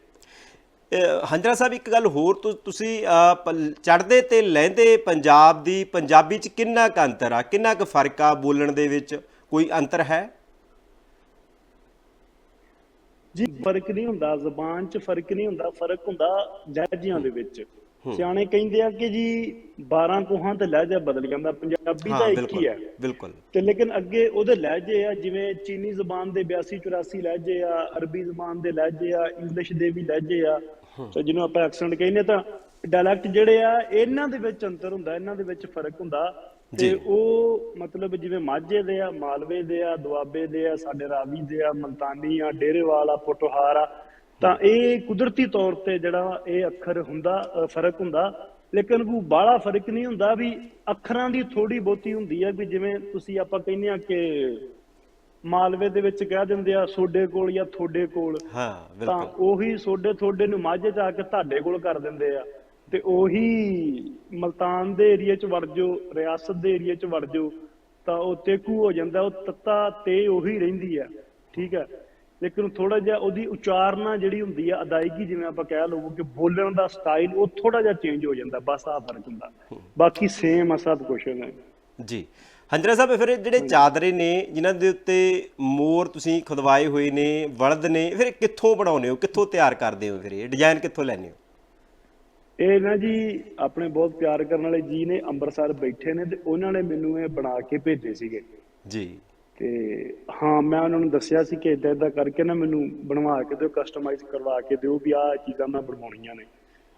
ਹੰਜਰਾ ਸਾਹਿਬ ਇੱਕ ਗੱਲ ਹੋਰ ਤੁਸੀਂ ਚੜ੍ਹਦੇ ਤੇ ਲਹਿੰਦੇ ਪੰਜਾਬ ਦੀ ਪੰਜਾਬੀ ਚ ਕਿੰਨਾ ਕੁ ਅੰਤਰ ਆ? ਕਿੰਨਾ ਕੁ ਫ਼ਰਕ ਆ ਬੋਲਣ ਦੇ ਵਿੱਚ? ਕੋਈ ਅੰਤਰ ਹੈ? ਜੀ ਫ਼ਰਕ ਨਹੀਂ ਹੁੰਦਾ ਜ਼ਬਾਨ 'ਚ ਫ਼ਰਕ ਨਹੀਂ ਹੁੰਦਾ ਫ਼ਰਕ ਹੁੰਦਾ ਲਹਿਜਿਆਂ ਦੇ ਵਿੱਚ। ਸਿਆਣੇ ਕਹਿੰਦੇ ਆ ਕਿ ਜੀ 12 ਕੋਹਾਂ ਤੇ ਲਹਿਜਾ ਬਦਲ ਜਾਂਦਾ ਪੰਜਾਬੀ ਤਾਂ ਇੱਕ ਹੀ ਹੈ। ਬਿਲਕੁਲ। ਤੇ ਲੇਕਿਨ ਅੱਗੇ ਉਹਦੇ ਲਹਿਜੇ ਆ ਜਿਵੇਂ ਚੀਨੀ ਜ਼ਬਾਨ ਦੇ 82 84 ਲਹਿਜੇ ਆ ਅਰਬੀ ਜ਼ਬਾਨ ਦੇ ਲਹਿਜੇ ਆ ਇੰਗਲਿਸ਼ ਦੇ ਵੀ ਲਹਿਜੇ ਆ। ਤੇ ਜਿਹਨੂੰ ਆਪਾਂ ਐਕਸੈਂਟ ਕਹਿੰਦੇ ਤਾਂ ਡਾਇਲੈਕਟ ਜਿਹੜੇ ਆ ਇਹਨਾਂ ਦੇ ਵਿੱਚ ਅੰਤਰ ਹੁੰਦਾ ਇਹਨਾਂ ਦੇ ਵਿੱਚ ਫ਼ਰਕ ਹੁੰਦਾ। ਤੇ ਉਹ ਮਤਲਬ ਜਿਵੇਂ ਮਾਝੇ ਦੇ ਆ ਮਾਲਵੇ ਦੇ ਆ ਦੁਆਬੇ ਦੇ ਆ ਸਾਡੇ ਰਾਵੀ ਦੇ ਆ ਮਲਤਾਨੀ ਆ ਡੇਰੇਵਾਲ ਆ ਪੋਟੋਹਾਰ ਆ ਤਾਂ ਇਹ ਕੁਦਰਤੀ ਤੌਰ ਤੇ ਜਿਹੜਾ ਇਹ ਅੱਖਰ ਹੁੰਦਾ ਫ਼ਰਕ ਹੁੰਦਾ। ਲੇਕਿਨ ਕੋਈ ਬਾਹਲਾ ਫ਼ਰਕ ਨਹੀਂ ਹੁੰਦਾ ਵੀ ਅੱਖਰਾਂ ਦੀ ਥੋੜੀ ਬਹੁਤੀ ਹੁੰਦੀ ਹੈ ਵੀ ਜਿਵੇਂ ਤੁਸੀਂ ਆਪਾਂ ਕਹਿੰਦੇ ਆ ਕਿ ਮਾਲਵੇ ਦੇ ਵਿੱਚ ਕਹਿ ਦਿੰਦੇ ਆ ਸੋਡੇ ਕੋਲ ਜਾਂ ਥੋੜੇ ਕੋਲ। ਹਾਂ ਤਾਂ ਉਹੀ ਸੋਡੇ ਥੋੜੇ ਨੂੰ ਮਾਝੇ ਚ ਆ ਕੇ ਤੁਹਾਡੇ ਕੋਲ ਕਰ ਦਿੰਦੇ ਆ। ਤੇ ਉਹੀ ਮਲਤਾਨ ਦੇ ਏਰੀਆ ਚ ਵੜ ਜਾਓ ਰਿਆਸਤ ਦੇ ਏਰੀਆ ਚ ਵੜ ਜਾਓ ਤਾਂ ਉਹ ਤੇਕੂ ਹੋ ਜਾਂਦਾ ਉਹ ਤੱਤਾ ਤੇ ਉਹੀ ਰਹਿੰਦੀ ਆ ਠੀਕ ਹੈ? ਲੇਕਿਨ ਥੋੜਾ ਜਿਹਾ ਉਹਦੀ ਉਚਾਰਨਾ ਜਿਹੜੀ ਹੁੰਦੀ ਆ ਅਦਾਇਗੀ ਜਿਵੇਂ ਆਪਾਂ ਕਹਿ ਲਓ ਕਿ ਬੋਲਣ ਦਾ ਸਟਾਈਲ ਉਹ ਥੋੜਾ ਜਿਹਾ ਚੇਂਜ ਹੋ ਜਾਂਦਾ ਬਸ ਆ ਫ਼ਰਕ ਹੁੰਦਾ। ਬਾਕੀ ਸੇਮ ਆ ਸਭ ਕੁਝ ਹੈ। ਜੀ। ਹੰਜਰਾ ਸਾਹਿਬ ਫਿਰ ਜਿਹੜੇ ਚਾਦਰੇ ਨੇ ਜਿਨ੍ਹਾਂ ਦੇ ਉੱਤੇ ਮੋਰ ਤੁਸੀਂ ਖੁਦਵਾਏ ਹੋਏ ਨੇ ਵਲਦ ਨੇ ਫਿਰ ਕਿੱਥੋਂ ਬਣਾਉਂਦੇ ਹੋ? ਕਿੱਥੋਂ ਤਿਆਰ ਕਰਦੇ ਹੋ ਫਿਰ ਇਹ? ਡਿਜ਼ਾਈਨ ਕਿੱਥੋਂ ਲੈਂਦੇ ਹੋ? ਇਹ ਨਾ ਜੀ ਆਪਣੇ ਬਹੁਤ ਪਿਆਰ ਕਰਨ ਵਾਲੇ ਜੀ ਨੇ ਅੰਮ੍ਰਿਤਸਰ ਬੈਠੇ ਨੇ ਤੇ ਉਹਨਾਂ ਨੇ ਮੈਨੂੰ ਇਹ ਬਣਾ ਕੇ ਭੇਜੇ ਸੀਗੇ। ਜੀ। ਤੇ ਹਾਂ ਮੈਂ ਉਹਨਾਂ ਨੂੰ ਦੱਸਿਆ ਸੀ ਕਿ ਇਦਾਂ ਇਦਾਂ ਕਰਕੇ ਨਾ ਮੈਨੂੰ ਬਣਵਾ ਕੇ ਦਿਓ ਕਸਟਮਾਈਜ਼ ਕਰਵਾ ਕੇ ਦਿਓ ਵੀ ਆਹ ਚੀਜ਼ਾਂ ਮੈਂ ਬਣਵਾਉਣੀਆਂ ਨੇ।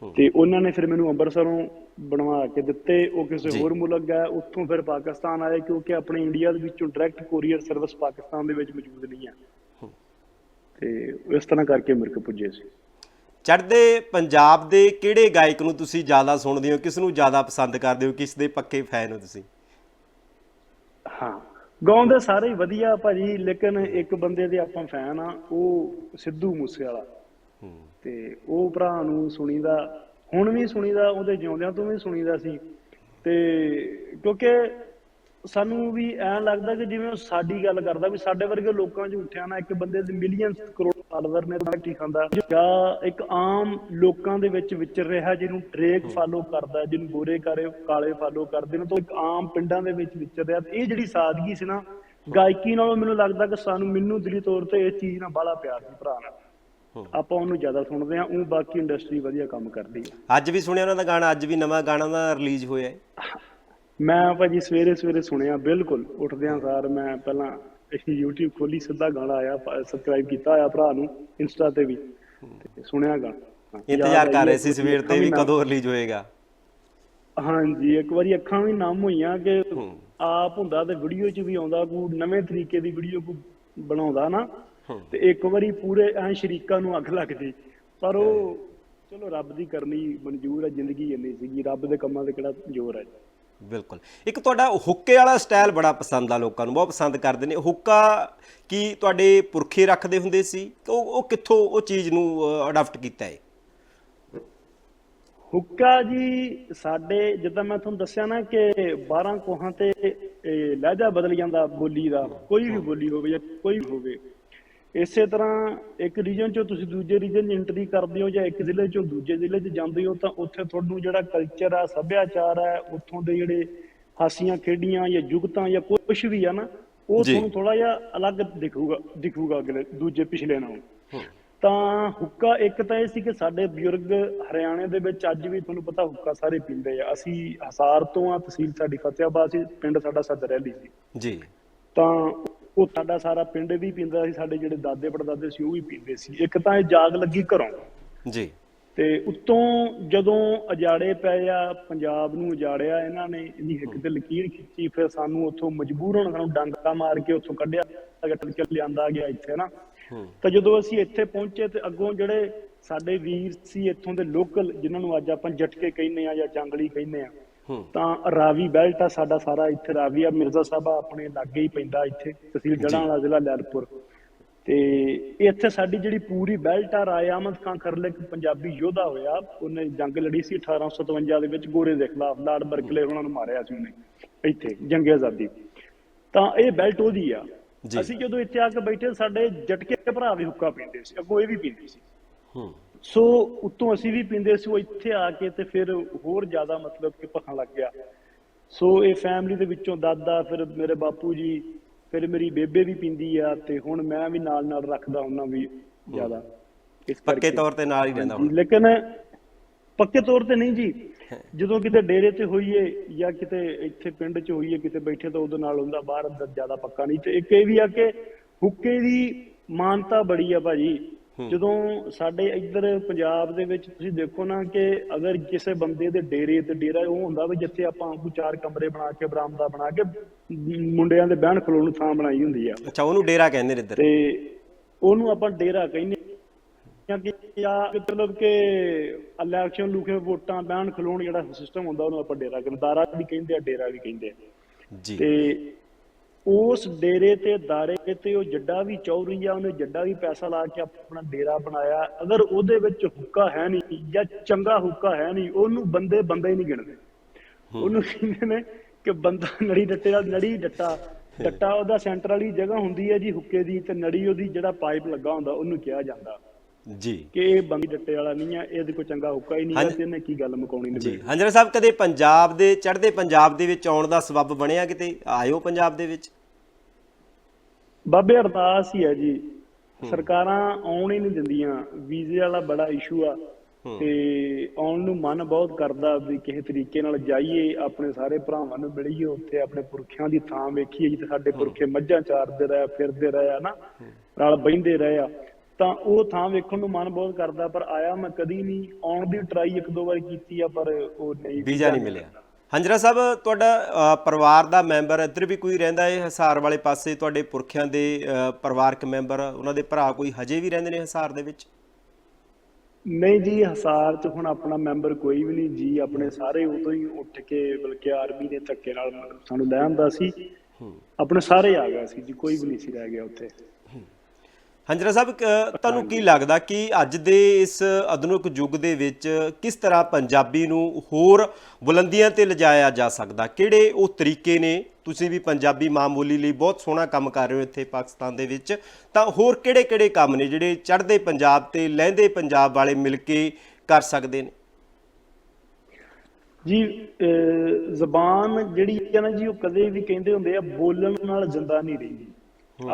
ਤੇ ਉਹਨਾਂ ਨੇ ਫਿਰ ਮੈਨੂੰ ਅੰਮ੍ਰਿਤਸਰੋਂ ਬਣਵਾ ਕੇ ਦਿੱਤੇ ਉਹ ਕਿਸੇ। ਹੋਰ ਮੁਲਕ ਗਏ ਉੱਥੋਂ ਫਿਰ ਪਾਕਿਸਤਾਨ ਆਏ ਕਿਉਂਕਿ ਆਪਣੇ ਇੰਡੀਆ ਦੇ ਵਿੱਚੋਂ ਡਾਇਰੈਕਟ ਕੋਰੀਅਰ ਸਰਵਿਸ ਪਾਕਿਸਤਾਨ ਦੇ ਵਿੱਚ ਮੌਜੂਦ ਨਹੀਂ ਆ। ਤੇ ਇਸ ਤਰ੍ਹਾਂ ਕਰਕੇ ਮੇਰੇ ਕੋਲ ਪੁੱਜੇ ਸੀ। ਚੜ੍ਹਦੇ ਪੰਜਾਬ ਦੇ ਕਿਹੜੇ ਗਾਇਕ ਨੂੰ ਤੁਸੀਂ ਜ਼ਿਆਦਾ ਸੁਣਦੇ ਹੋ? ਕਿਸ ਨੂੰ ਜ਼ਿਆਦਾ ਪਸੰਦ ਕਰਦੇ ਹੋ? ਕਿਸ ਦੇ ਪੱਕੇ ਫੈਨ ਹੋ ਤੁਸੀਂ? ਹਾਂ। ਗਾਉਂਦੇ ਸਾਰੇ ਹੀ ਵਧੀਆ ਭਾਜੀ ਲੇਕਿਨ ਇੱਕ ਬੰਦੇ ਦੇ ਆਪਾਂ ਫੈਨ ਆ ਉਹ ਸਿੱਧੂ ਮੂਸੇ ਵਾਲਾ ਤੇ ਉਹ ਭਰਾ ਨੂੰ ਸੁਣੀਦਾ ਹੁਣ ਵੀ ਸੁਣੀਦਾ ਉਹਦੇ ਜਿਉਂਦਿਆਂ ਤੋਂ ਵੀ ਸੁਣੀਦਾ ਸੀ। ਤੇ ਕਿਉਂਕਿ ਸਾਨੂੰ ਵੀ ਐਂ ਲੱਗਦਾ ਕਿ ਜਿਵੇਂ ਉਹ ਸਾਡੀ ਗੱਲ ਕਰਦਾ ਵੀ ਸਾਡੇ ਵਰਗੇ ਲੋਕਾਂ 'ਚ ਉੱਠਿਆ ਨਾ ਇੱਕ ਬੰਦੇ ਦੇ ਮਿਲੀਅਨਸ ਕਰੋੜ ਫਾਲੋਅਰ ਨੇ ਤਾਂ ਠੀਕ ਖਾਂਦਾ ਜਾਂ ਇੱਕ ਆਮ ਲੋਕਾਂ ਦੇ ਵਿੱਚ ਵਿਚਰ ਰਿਹਾ ਜਿਹਨੂੰ ਟ੍ਰੇਕ ਫਾਲੋ ਕਰਦਾ ਜਿਹਨੂੰ ਗੋਰੇ ਕਾਰੇ ਕਾਲੇ ਫਾਲੋ ਕਰਦੇ ਨੇ ਤਾਂ ਇੱਕ ਆਮ ਪਿੰਡਾਂ ਦੇ ਵਿੱਚ ਵਿਚਰ ਰਿਹਾ। ਇਹ ਜਿਹੜੀ ਸਾਦਗੀ ਸੀ ਨਾ ਗਾਇਕੀ ਨਾਲੋਂ ਮੈਨੂੰ ਲੱਗਦਾ ਕਿ ਸਾਨੂੰ ਮੈਨੂੰ ਦਿਲੀ ਤੌਰ ਤੇ ਇਸ ਚੀਜ਼ ਨਾਲ ਬੜਾ ਪਿਆਰ ਸੀ ਭਰਾ ਨਾਲ। ਆਪਾਂ ਉਹਨੂੰ ਜ਼ਿਆਦਾ ਸੁਣਦੇ ਆ ਉਹ ਬਾਕੀ ਇੰਡਸਟਰੀ ਵਧੀਆ ਕੰਮ ਕਰਦੀ ਆ ਅੱਜ ਵੀ ਸੁਣਿਆ ਉਹਨਾਂ ਦਾ ਗਾਣਾ ਅੱਜ ਵੀ ਨਵਾਂ ਗਾਣਾ ਦਾ ਰਿਲੀਜ਼ ਹੋਇਆ ਹੈ? ਮੈਂ ਭਾਜੀ ਸਵੇਰੇ ਸਵੇਰੇ ਸੁਣਿਆ ਬਿਲਕੁਲ। ਉੱਠਦਿਆਂ ਸਾਰ ਮੈਂ ਪਹਿਲਾਂ ਇਹ YouTube ਖੋਲੀ ਸਿੱਧਾ ਗਾਣਾ ਆਇਆ ਸਬਸਕ੍ਰਾਈਬ ਕੀਤਾ ਹੋਇਆ ਭਰਾ ਨੂੰ ਇੰਸਟਾ ਤੇ ਵੀ। ਤੇ ਸੁਣਿਆ ਗਾਣਾ ਇੰਤਜ਼ਾਰ ਕਰ ਰਹੇ ਸੀ ਸਵੇਰ ਤੇ ਵੀ ਅੱਖਾਂ ਕਦੋਂ ਰਿਲੀਜ਼ ਹੋਏਗਾ? ਹਾਂਜੀ ਇੱਕ ਵਾਰੀ ਅੱਖਾਂ ਵੀ ਨਮ ਹੋਈਆਂ ਕਿ। ਆਪ ਹੁੰਦਾ ਤੇ ਵੀਡੀਓ 'ਚ ਵੀ ਆਉਂਦਾ ਕੋਈ ਨਵੇਂ ਤਰੀਕੇ ਦੀ ਵੀਡੀਓ ਕੋ ਬਣਾਉਂਦਾ ਨਾ। ਤੇ ਇੱਕ ਵਾਰੀ ਪੂਰੇ ਐ ਸ਼ਰੀਕਾਂ ਨੂੰ ਅੱਗ ਲੱਗਦੀ ਪਰ ਉਹ ਚਲੋ ਰੱਬ ਦੀ ਕਰਨੀ ਮਨਜ਼ੂਰ ਹੈ ਜ਼ਿੰਦਗੀ ਇੰਨੀ ਸੀਗੀ ਰੱਬ ਦੇ ਕੰਮਾਂ ਤੇ ਕਿਹੜਾ ਜ਼ੋਰ ਹੈ। ਬਿਲਕੁਲ। ਇੱਕ ਤੁਹਾਡਾ ਹੁੱਕੇ ਵਾਲਾ ਸਟਾਈਲ ਬੜਾ ਪਸੰਦ ਆ ਲੋਕਾਂ ਨੂੰ, ਬਹੁਤ ਪਸੰਦ ਕਰਦੇ ਨੇ। ਹੁੱਕਾ ਕੀ ਤੁਹਾਡੇ ਪੁਰਖੇ ਰੱਖਦੇ ਹੁੰਦੇ ਸੀ? ਉਹ ਉਹ ਕਿੱਥੋਂ ਉਹ ਚੀਜ਼ ਨੂੰ ਅਡਾਪਟ ਕੀਤਾ ਹੈ ਹੁੱਕਾ ਜੀ, ਸਾਡੇ, ਜਿੱਦਾਂ ਮੈਂ ਤੁਹਾਨੂੰ ਦੱਸਿਆ ਨਾ ਕਿ 12 ਕੋਹਾਂ ਤੇ ਲਹਿਜਾ ਬਦਲ ਜਾਂਦਾ ਬੋਲੀ ਦਾ। ਕੋਈ ਵੀ ਬੋਲੀ ਹੋਵੇ ਜਾਂ ਕੋਈ ਵੀ ਹੋਵੇ। ਇਸੇ ਤਰ੍ਹਾਂ ਇੱਕ ਰੀਜਨ ਚੋਂ ਤੁਸੀਂ ਦੂਜੇ ਰੀਜਨ 'ਚ ਐਂਟਰੀ ਕਰਦੇ ਹੋ ਜਾਂ ਇੱਕ ਜ਼ਿਲ੍ਹੇ ਚੋਂ ਦੂਜੇ ਜ਼ਿਲ੍ਹੇ 'ਚ ਜਾਂਦੇ ਹੋ ਤਾਂ ਉੱਥੇ ਤੁਹਾਨੂੰ ਜਿਹੜਾ ਕਲਚਰ ਆ ਸੱਭਿਆਚਾਰ ਆ ਉੱਥੋਂ ਦੇ ਜਿਹੜੇ ਹਾਸੀਆਂ ਖੇਡੀਆਂ ਜਾਂ ਜੁਗਤਾਂ ਜਾਂ ਕੁਝ ਵੀ ਆ ਨਾ ਉਹ। ਤੁਹਾਨੂੰ ਥੋੜਾ ਜਿਹਾ ਅਲੱਗ ਦਿਖੂਗਾ ਦਿਖੂਗਾ ਅਗਲੇ ਦੂਜੇ ਪਿਛਲੇ ਨਾਲੋਂ। ਤਾਂ ਹੁੱਕਾ ਇੱਕ ਤਾਂ ਇਹ ਸੀ ਕਿ ਸਾਡੇ ਬਜ਼ੁਰਗ ਹਰਿਆਣੇ ਦੇ ਵਿੱਚ ਅੱਜ ਵੀ ਤੁਹਾਨੂੰ ਪਤਾ ਹੁੱਕਾ ਸਾਰੇ ਪੀਂਦੇ ਆ। ਅਸੀਂ ਹਸਾਰ ਤੋਂ ਆ ਤਹਿਸੀਲ ਸਾਡੀ ਫਤਿਆਬਾਦ ਸੀ ਪਿੰਡ ਸਾਡਾ ਸਦਰੈਲੀ ਸੀ। ਜੀ। ਤਾਂ ਉਹ ਸਾਡਾ ਸਾਰਾ ਪਿੰਡ ਵੀ ਪੀਂਦਾ ਸੀ ਸਾਡੇ ਜਿਹੜੇ ਦਾਦੇ ਪੜਦਾਦੇ ਸੀ ਉਹ ਵੀ ਪੀਂਦੇ ਸੀ। ਇੱਕ ਤਾਂ ਇਹ ਜਾਗ ਲੱਗੀ ਘਰੋਂ। ਜੀ। ਤੇ ਉੱਤੋਂ ਜਦੋਂ ਅਜਾੜੇ ਪਏ ਆ ਪੰਜਾਬ ਨੂੰ ਉਜਾੜਿਆ ਇਹਨਾਂ ਨੇ ਇਹਦੀ ਹਿੱਕ ਤੇ ਲਕੀਰ ਖਿੱਚੀ ਫਿਰ ਸਾਨੂੰ ਉੱਥੋਂ ਮਜਬੂਰਨ ਸਾਨੂੰ ਡਾਂਗਾ ਮਾਰ ਕੇ ਉੱਥੋਂ ਕੱਢਿਆ ਗੱਟਲ ਕੇ ਲਿਆਂਦਾ ਗਿਆ ਇੱਥੇ ਨਾ ਤਾਂ ਜਦੋਂ ਅਸੀਂ ਇੱਥੇ ਪਹੁੰਚੇ ਤੇ ਅੱਗੋਂ ਜਿਹੜੇ ਸਾਡੇ ਵੀਰ ਸੀ ਇੱਥੋਂ ਦੇ ਲੋਕਲ ਜਿਨ੍ਹਾਂ ਨੂੰ ਅੱਜ ਆਪਾਂ ਜਟਕੇ ਕਹਿੰਦੇ ਆ ਜਾਂ ਜੰਗਲੀ ਕਹਿੰਦੇ ਆ ਤਾਂ ਰਾਵੀ ਬੈਲਟ ਆ ਸਾਡਾ ਸਾਰਾ ਇੱਥੇ ਰਾਵੀ ਆ ਮਿਰਜ਼ਾ ਸਾਹਿਬ ਆਪਣੇ ਲਾਗੇ ਹੀ ਪੈਂਦਾ ਇੱਥੇ ਤਹਿਸੀਲ ਜੜਾਂ ਵਾਲਾ ਜ਼ਿਲ੍ਹਾ ਲੈਲਪੁਰ ਤੇ ਇੱਥੇ ਸਾਡੀ ਜਿਹੜੀ ਪੂਰੀ ਬੈਲਟ ਆ ਰਾਏ ਅਹਿਮਦ ਖਾਨ ਖਰਲੇ ਇੱਕ ਪੰਜਾਬੀ ਯੋਧਾ ਹੋਇਆ ਉਹਨੇ ਜੰਗ ਲੜੀ ਸੀ 1857 ਦੇ ਵਿੱਚ ਗੋਰੇ ਦੇ ਖਿਲਾਫ ਲਾਰਡ ਬਰਕਲੇ ਉਹਨਾਂ ਨੂੰ ਮਾਰਿਆ ਸੀ ਉਹਨੇ ਇੱਥੇ ਜੰਗੇ ਆਜ਼ਾਦੀ। ਤਾਂ ਇਹ ਬੈਲਟ ਉਹਦੀ ਆ। ਅਸੀਂ ਜਦੋਂ ਇੱਥੇ ਆ ਕੇ ਬੈਠੇ ਸਾਡੇ ਜਟਕੇ ਭਰਾ ਵੀ ਹੁੱਕਾ ਪੀਂਦੇ ਸੀ ਅੱਗੋਂ ਇਹ ਵੀ ਪੀਂਦੇ ਸੀ। ਹੂੰ। ਸੋ ਉੱਤੋਂ ਅਸੀਂ ਵੀ ਪੀਂਦੇ ਸੀ ਉਹ ਇੱਥੇ ਆ ਕੇ ਤੇ ਫਿਰ ਹੋਰ ਜ਼ਿਆਦਾ ਮਤਲਬ ਕਿ ਭਖਣ ਲੱਗ ਗਿਆ। ਸੋ ਇਹ ਫੈਮਿਲੀ ਦੇ ਵਿੱਚੋਂ ਦਾਦਾ ਫਿਰ ਮੇਰੇ ਬਾਪੂ ਜੀ ਫਿਰ ਮੇਰੀ ਬੇਬੇ ਵੀ ਪੀਂਦੀ ਆ ਤੇ ਹੁਣ ਮੈਂ ਵੀ ਨਾਲ ਨਾਲ ਰੱਖਦਾ ਹੁੰਨਾ ਵੀ ਜ਼ਿਆਦਾ। ਇਸ ਪੱਕੇ। ਤੌਰ ਤੇ ਨਾਲ ਹੀ ਰਹਿੰਦਾ ਹੁਣ। ਲੇਕਿਨ ਪੱਕੇ ਤੌਰ ਤੇ ਨਹੀਂ ਜੀ। ਜਦੋਂ ਕਿਤੇ ਡੇਰੇ ਤੇ ਹੋਈਏ ਜਾਂ ਕਿਤੇ ਇੱਥੇ ਪਿੰਡ 'ਚ ਹੋਈਏ ਕਿਤੇ ਬੈਠੇ ਤਾਂ ਉਹਦੇ ਨਾਲ ਹੁੰਦਾ ਬਾਹਰ ਅੰਦਰ ਜ਼ਿਆਦਾ ਪੱਕਾ ਨਹੀਂ। ਤੇ ਇੱਕ ਇਹ ਵੀ ਆ ਕਿ ਹੁੱਕੇ ਦੀ ਮਾਨਤਾ ਬੜੀ ਆ ਭਾਜੀ। ਜਦੋਂ ਸਾਡੇ ਇੱਧਰ ਪੰਜਾਬ ਦੇ ਵਿੱਚ ਤੁਸੀਂ ਦੇਖੋ ਨਾ ਕਿ ਅਗਰ ਕਿਸੇ ਬੰਦੇ ਦੇ ਡੇਰੇ ਤੇ ਡੇਰਾ ਉਹ ਹੁੰਦਾ ਵੀ ਜਿੱਥੇ ਆਪਾਂ ਕੋਈ ਚਾਰ ਕਮਰੇ ਬਣਾ ਕੇ ਬਰਾਮਦਾ ਬਣਾ ਕੇ ਮੁੰਡਿਆਂ ਦੇ ਬਹਿਣ ਖਲੋਣ ਨੂੰ ਥਾਂ ਬਣਾਈ ਹੁੰਦੀ ਆ। ਅੱਛਾ ਉਹਨੂੰ ਡੇਰਾ ਕਹਿੰਦੇ ਨੇ ਇੱਧਰ। ਤੇ ਉਹਨੂੰ ਆਪਾਂ ਡੇਰਾ ਕਹਿੰਦੇ ਕਿ ਜਾਂ ਮਤਲਬ ਕਿ ਇਲੈਕਸ਼ਨ ਲੁਕੇ ਵੋਟਾਂ ਬਹਿਣ ਖਲੋਣ ਜਿਹੜਾ ਸਿਸਟਮ ਹੁੰਦਾ ਉਹਨੂੰ ਆਪਾਂ ਡੇਰਾ ਕਹਿੰਦੇ ਦਾਰਾ ਵੀ ਕਹਿੰਦੇ ਆ ਡੇਰਾ ਵੀ ਕਹਿੰਦੇ ਆ। ਜੀ। ਤੇ ਉਸ ਡੇਰੇ ਤੇ ਦਾਰੇ ਤੇ ਉਹ ਜੱਡਾ ਵੀ ਚੌਰੀ ਆ ਉਹਨੇ ਜੱਡਾ ਵੀ ਪੈਸਾ ਲਾ ਕੇ ਆਪਣਾ ਡੇਰਾ ਬਣਾਇਆ। ਅਗਰ ਉਹਦੇ ਵਿੱਚ ਹੁੱਕਾ ਹੈ ਨਹੀਂ ਜਾਂ ਚੰਗਾ ਹੁੱਕਾ ਹੈ ਨਹੀਂ ਉਹਨੂੰ ਬੰਦੇ ਬੰਦੇ ਹੀ ਨਹੀਂ ਗਿਣਦੇ। ਉਹਨੂੰ ਕਹਿੰਦੇ ਨੇ ਕਿ ਬੰਦਾ ਨੜੀ ਡੱਟੇ ਦਾ ਨੜੀ ਡੱਟਾ ਡੱਟਾ ਉਹਦਾ ਸੈਂਟਰ ਵਾਲੀ ਜਗ੍ਹਾ ਹੁੰਦੀ ਹੈ ਜੀ ਹੁੱਕੇ ਦੀ ਤੇ ਨੜੀ ਉਹਦੀ ਜਿਹੜਾ ਪਾਈਪ ਲੱਗਾ ਹੁੰਦਾ ਉਹਨੂੰ ਕਿਹਾ ਜਾਂਦਾ। ਜੀ। ਕਿ ਇਹ ਬੰਦੀ ਡੱਟੇ ਵਾਲਾ ਨਹੀਂ ਆ ਇਹਦੇ ਕੋਲ ਚੰਗਾ ਹੁੱਕਾ ਹੀ ਨਹੀਂ। ਤੇ ਇਹਨੇ ਕੀ ਗੱਲ ਮੁਕਾਉਣੀ ਜੀ। ਨਹੀਂ ਹੰਜਰਾ ਸਾਹਿਬ ਕਦੇ ਪੰਜਾਬ ਦੇ ਚੜ੍ਹਦੇ ਪੰਜਾਬ ਦੇ ਵਿੱਚ ਆਉਣ ਦਾ ਸਬਬ ਬਣਿਆ ਕਿਤੇ? ਆਇਓ ਪੰਜਾਬ ਦੇ ਵਿੱਚ। ਬਾਬੇ ਅਰਦਾਸ ਹੀ ਹੈ ਜੀ। ਸਰਕਾਰਾਂ ਆਉਣ ਹੀ ਨਹੀਂ ਦਿੰਦੀਆਂ। ਵੀਜ਼ੇ ਵਾਲਾ ਬੜਾ ਇਸ਼ੂ ਆ। ਤੇ ਆਉਣ ਨੂੰ ਮਨ ਬਹੁਤ ਕਰਦਾ ਵੀ ਕਿਸੇ ਤਰੀਕੇ ਨਾਲ ਜਾਈਏ ਆਪਣੇ ਸਾਰੇ ਭਰਾਵਾਂ ਨੂੰ ਮਿਲੀਏ ਉੱਥੇ ਆਪਣੇ ਪੁਰਖਿਆਂ ਦੀ ਥਾਂ ਵੇਖੀਏ ਜਿੱਥੇ ਸਾਡੇ ਪੁਰਖੇ ਮੱਝਾਂ ਚਾਰਦੇ ਰਹੇ ਫਿਰਦੇ ਰਹੇ ਆ ਨਾ। ਨਾਲ ਬਹਿੰਦੇ ਰਹੇ ਆ। ਤਾਂ ਉਹ ਥਾਂ ਵੇਖਣ ਨੂੰ ਮਨ ਬਹੁਤ ਕਰਦਾ ਪਰ ਆਇਆ ਮੈਂ ਕਦੀ ਨਹੀਂ। ਆਉਣ ਦੀ ਟਰਾਈ ਇੱਕ ਦੋ ਵਾਰ ਕੀਤੀ ਆ ਪਰ ਉਹ ਨਹੀਂ ਵੀਜ਼ਾ ਨਹੀਂ ਮਿਲਿਆ। ਹੰਜਰਾ ਸਾਹਿਬ ਤੁਹਾਡਾ ਪਰਿਵਾਰ ਦਾ ਮੈਂਬਰ ਇੱਧਰ ਵੀ ਕੋਈ ਰਹਿੰਦਾ ਹੈ ਹਸਾਰ ਵਾਲੇ ਪਾਸੇ? ਤੁਹਾਡੇ ਪੁਰਖਿਆਂ ਦੇ ਪਰਿਵਾਰਕ ਮੈਂਬਰ ਉਹਨਾਂ ਦੇ ਭਰਾ ਕੋਈ ਹਜੇ ਵੀ ਰਹਿੰਦੇ ਨੇ ਹਸਾਰ ਦੇ ਵਿੱਚ? ਨਹੀਂ ਜੀ ਹਸਾਰ ਚ ਹੁਣ ਆਪਣਾ ਮੈਂਬਰ ਕੋਈ ਵੀ ਨਹੀਂ। ਜੀ ਆਪਣੇ ਸਾਰੇ ਉਦੋਂ ਹੀ ਉੱਠ ਕੇ ਬਲਕਿ ਆਰਮੀ ਦੇ ਧੱਕੇ ਨਾਲ ਸਾਨੂੰ ਲੈ ਆਂਦਾ ਸੀ। ਆਪਣੇ ਸਾਰੇ ਆ ਗਿਆ ਸੀ ਜੀ ਕੋਈ ਵੀ ਨਹੀਂ ਸੀ ਰਹਿ ਗਿਆ ਉੱਥੇ। ਹੰਜਰਾ ਸਾਹਿਬ ਤੁਹਾਨੂੰ ਕੀ ਲੱਗਦਾ ਕਿ ਅੱਜ ਦੇ ਇਸ ਆਧੁਨਿਕ ਯੁੱਗ ਦੇ ਵਿੱਚ ਕਿਸ ਤਰ੍ਹਾਂ ਪੰਜਾਬੀ ਨੂੰ ਹੋਰ ਬੁਲੰਦੀਆਂ ਤੇ ਲਿਜਾਇਆ ਜਾ ਸਕਦਾ? ਕਿਹੜੇ ਉਹ ਤਰੀਕੇ ਨੇ? ਤੁਸੀਂ ਵੀ ਪੰਜਾਬੀ ਮਾਂ ਬੋਲੀ ਲਈ ਬਹੁਤ ਸੋਹਣਾ ਕੰਮ ਕਰ ਰਹੇ ਹੋ ਇੱਥੇ ਪਾਕਿਸਤਾਨ ਦੇ ਵਿੱਚ। ਤਾਂ ਹੋਰ ਕਿਹੜੇ-ਕਿਹੜੇ ਕੰਮ ਨੇ ਜਿਹੜੇ ਚੜ੍ਹਦੇ ਪੰਜਾਬ ਤੇ ਲਹਿੰਦੇ ਪੰਜਾਬ ਵਾਲੇ ਮਿਲ ਕੇ ਕਰ ਸਕਦੇ ਨੇ? ਜੀ ਜ਼ਬਾਨ ਜਿਹੜੀ ਹੈ ਨਾ ਜੀ ਉਹ ਕਦੇ ਵੀ ਕਹਿੰਦੇ ਹੁੰਦੇ ਆ ਬੋਲਣ ਨਾਲ ਜ਼ਿੰਦਾ ਨਹੀਂ ਰਹਿੰਦੀ।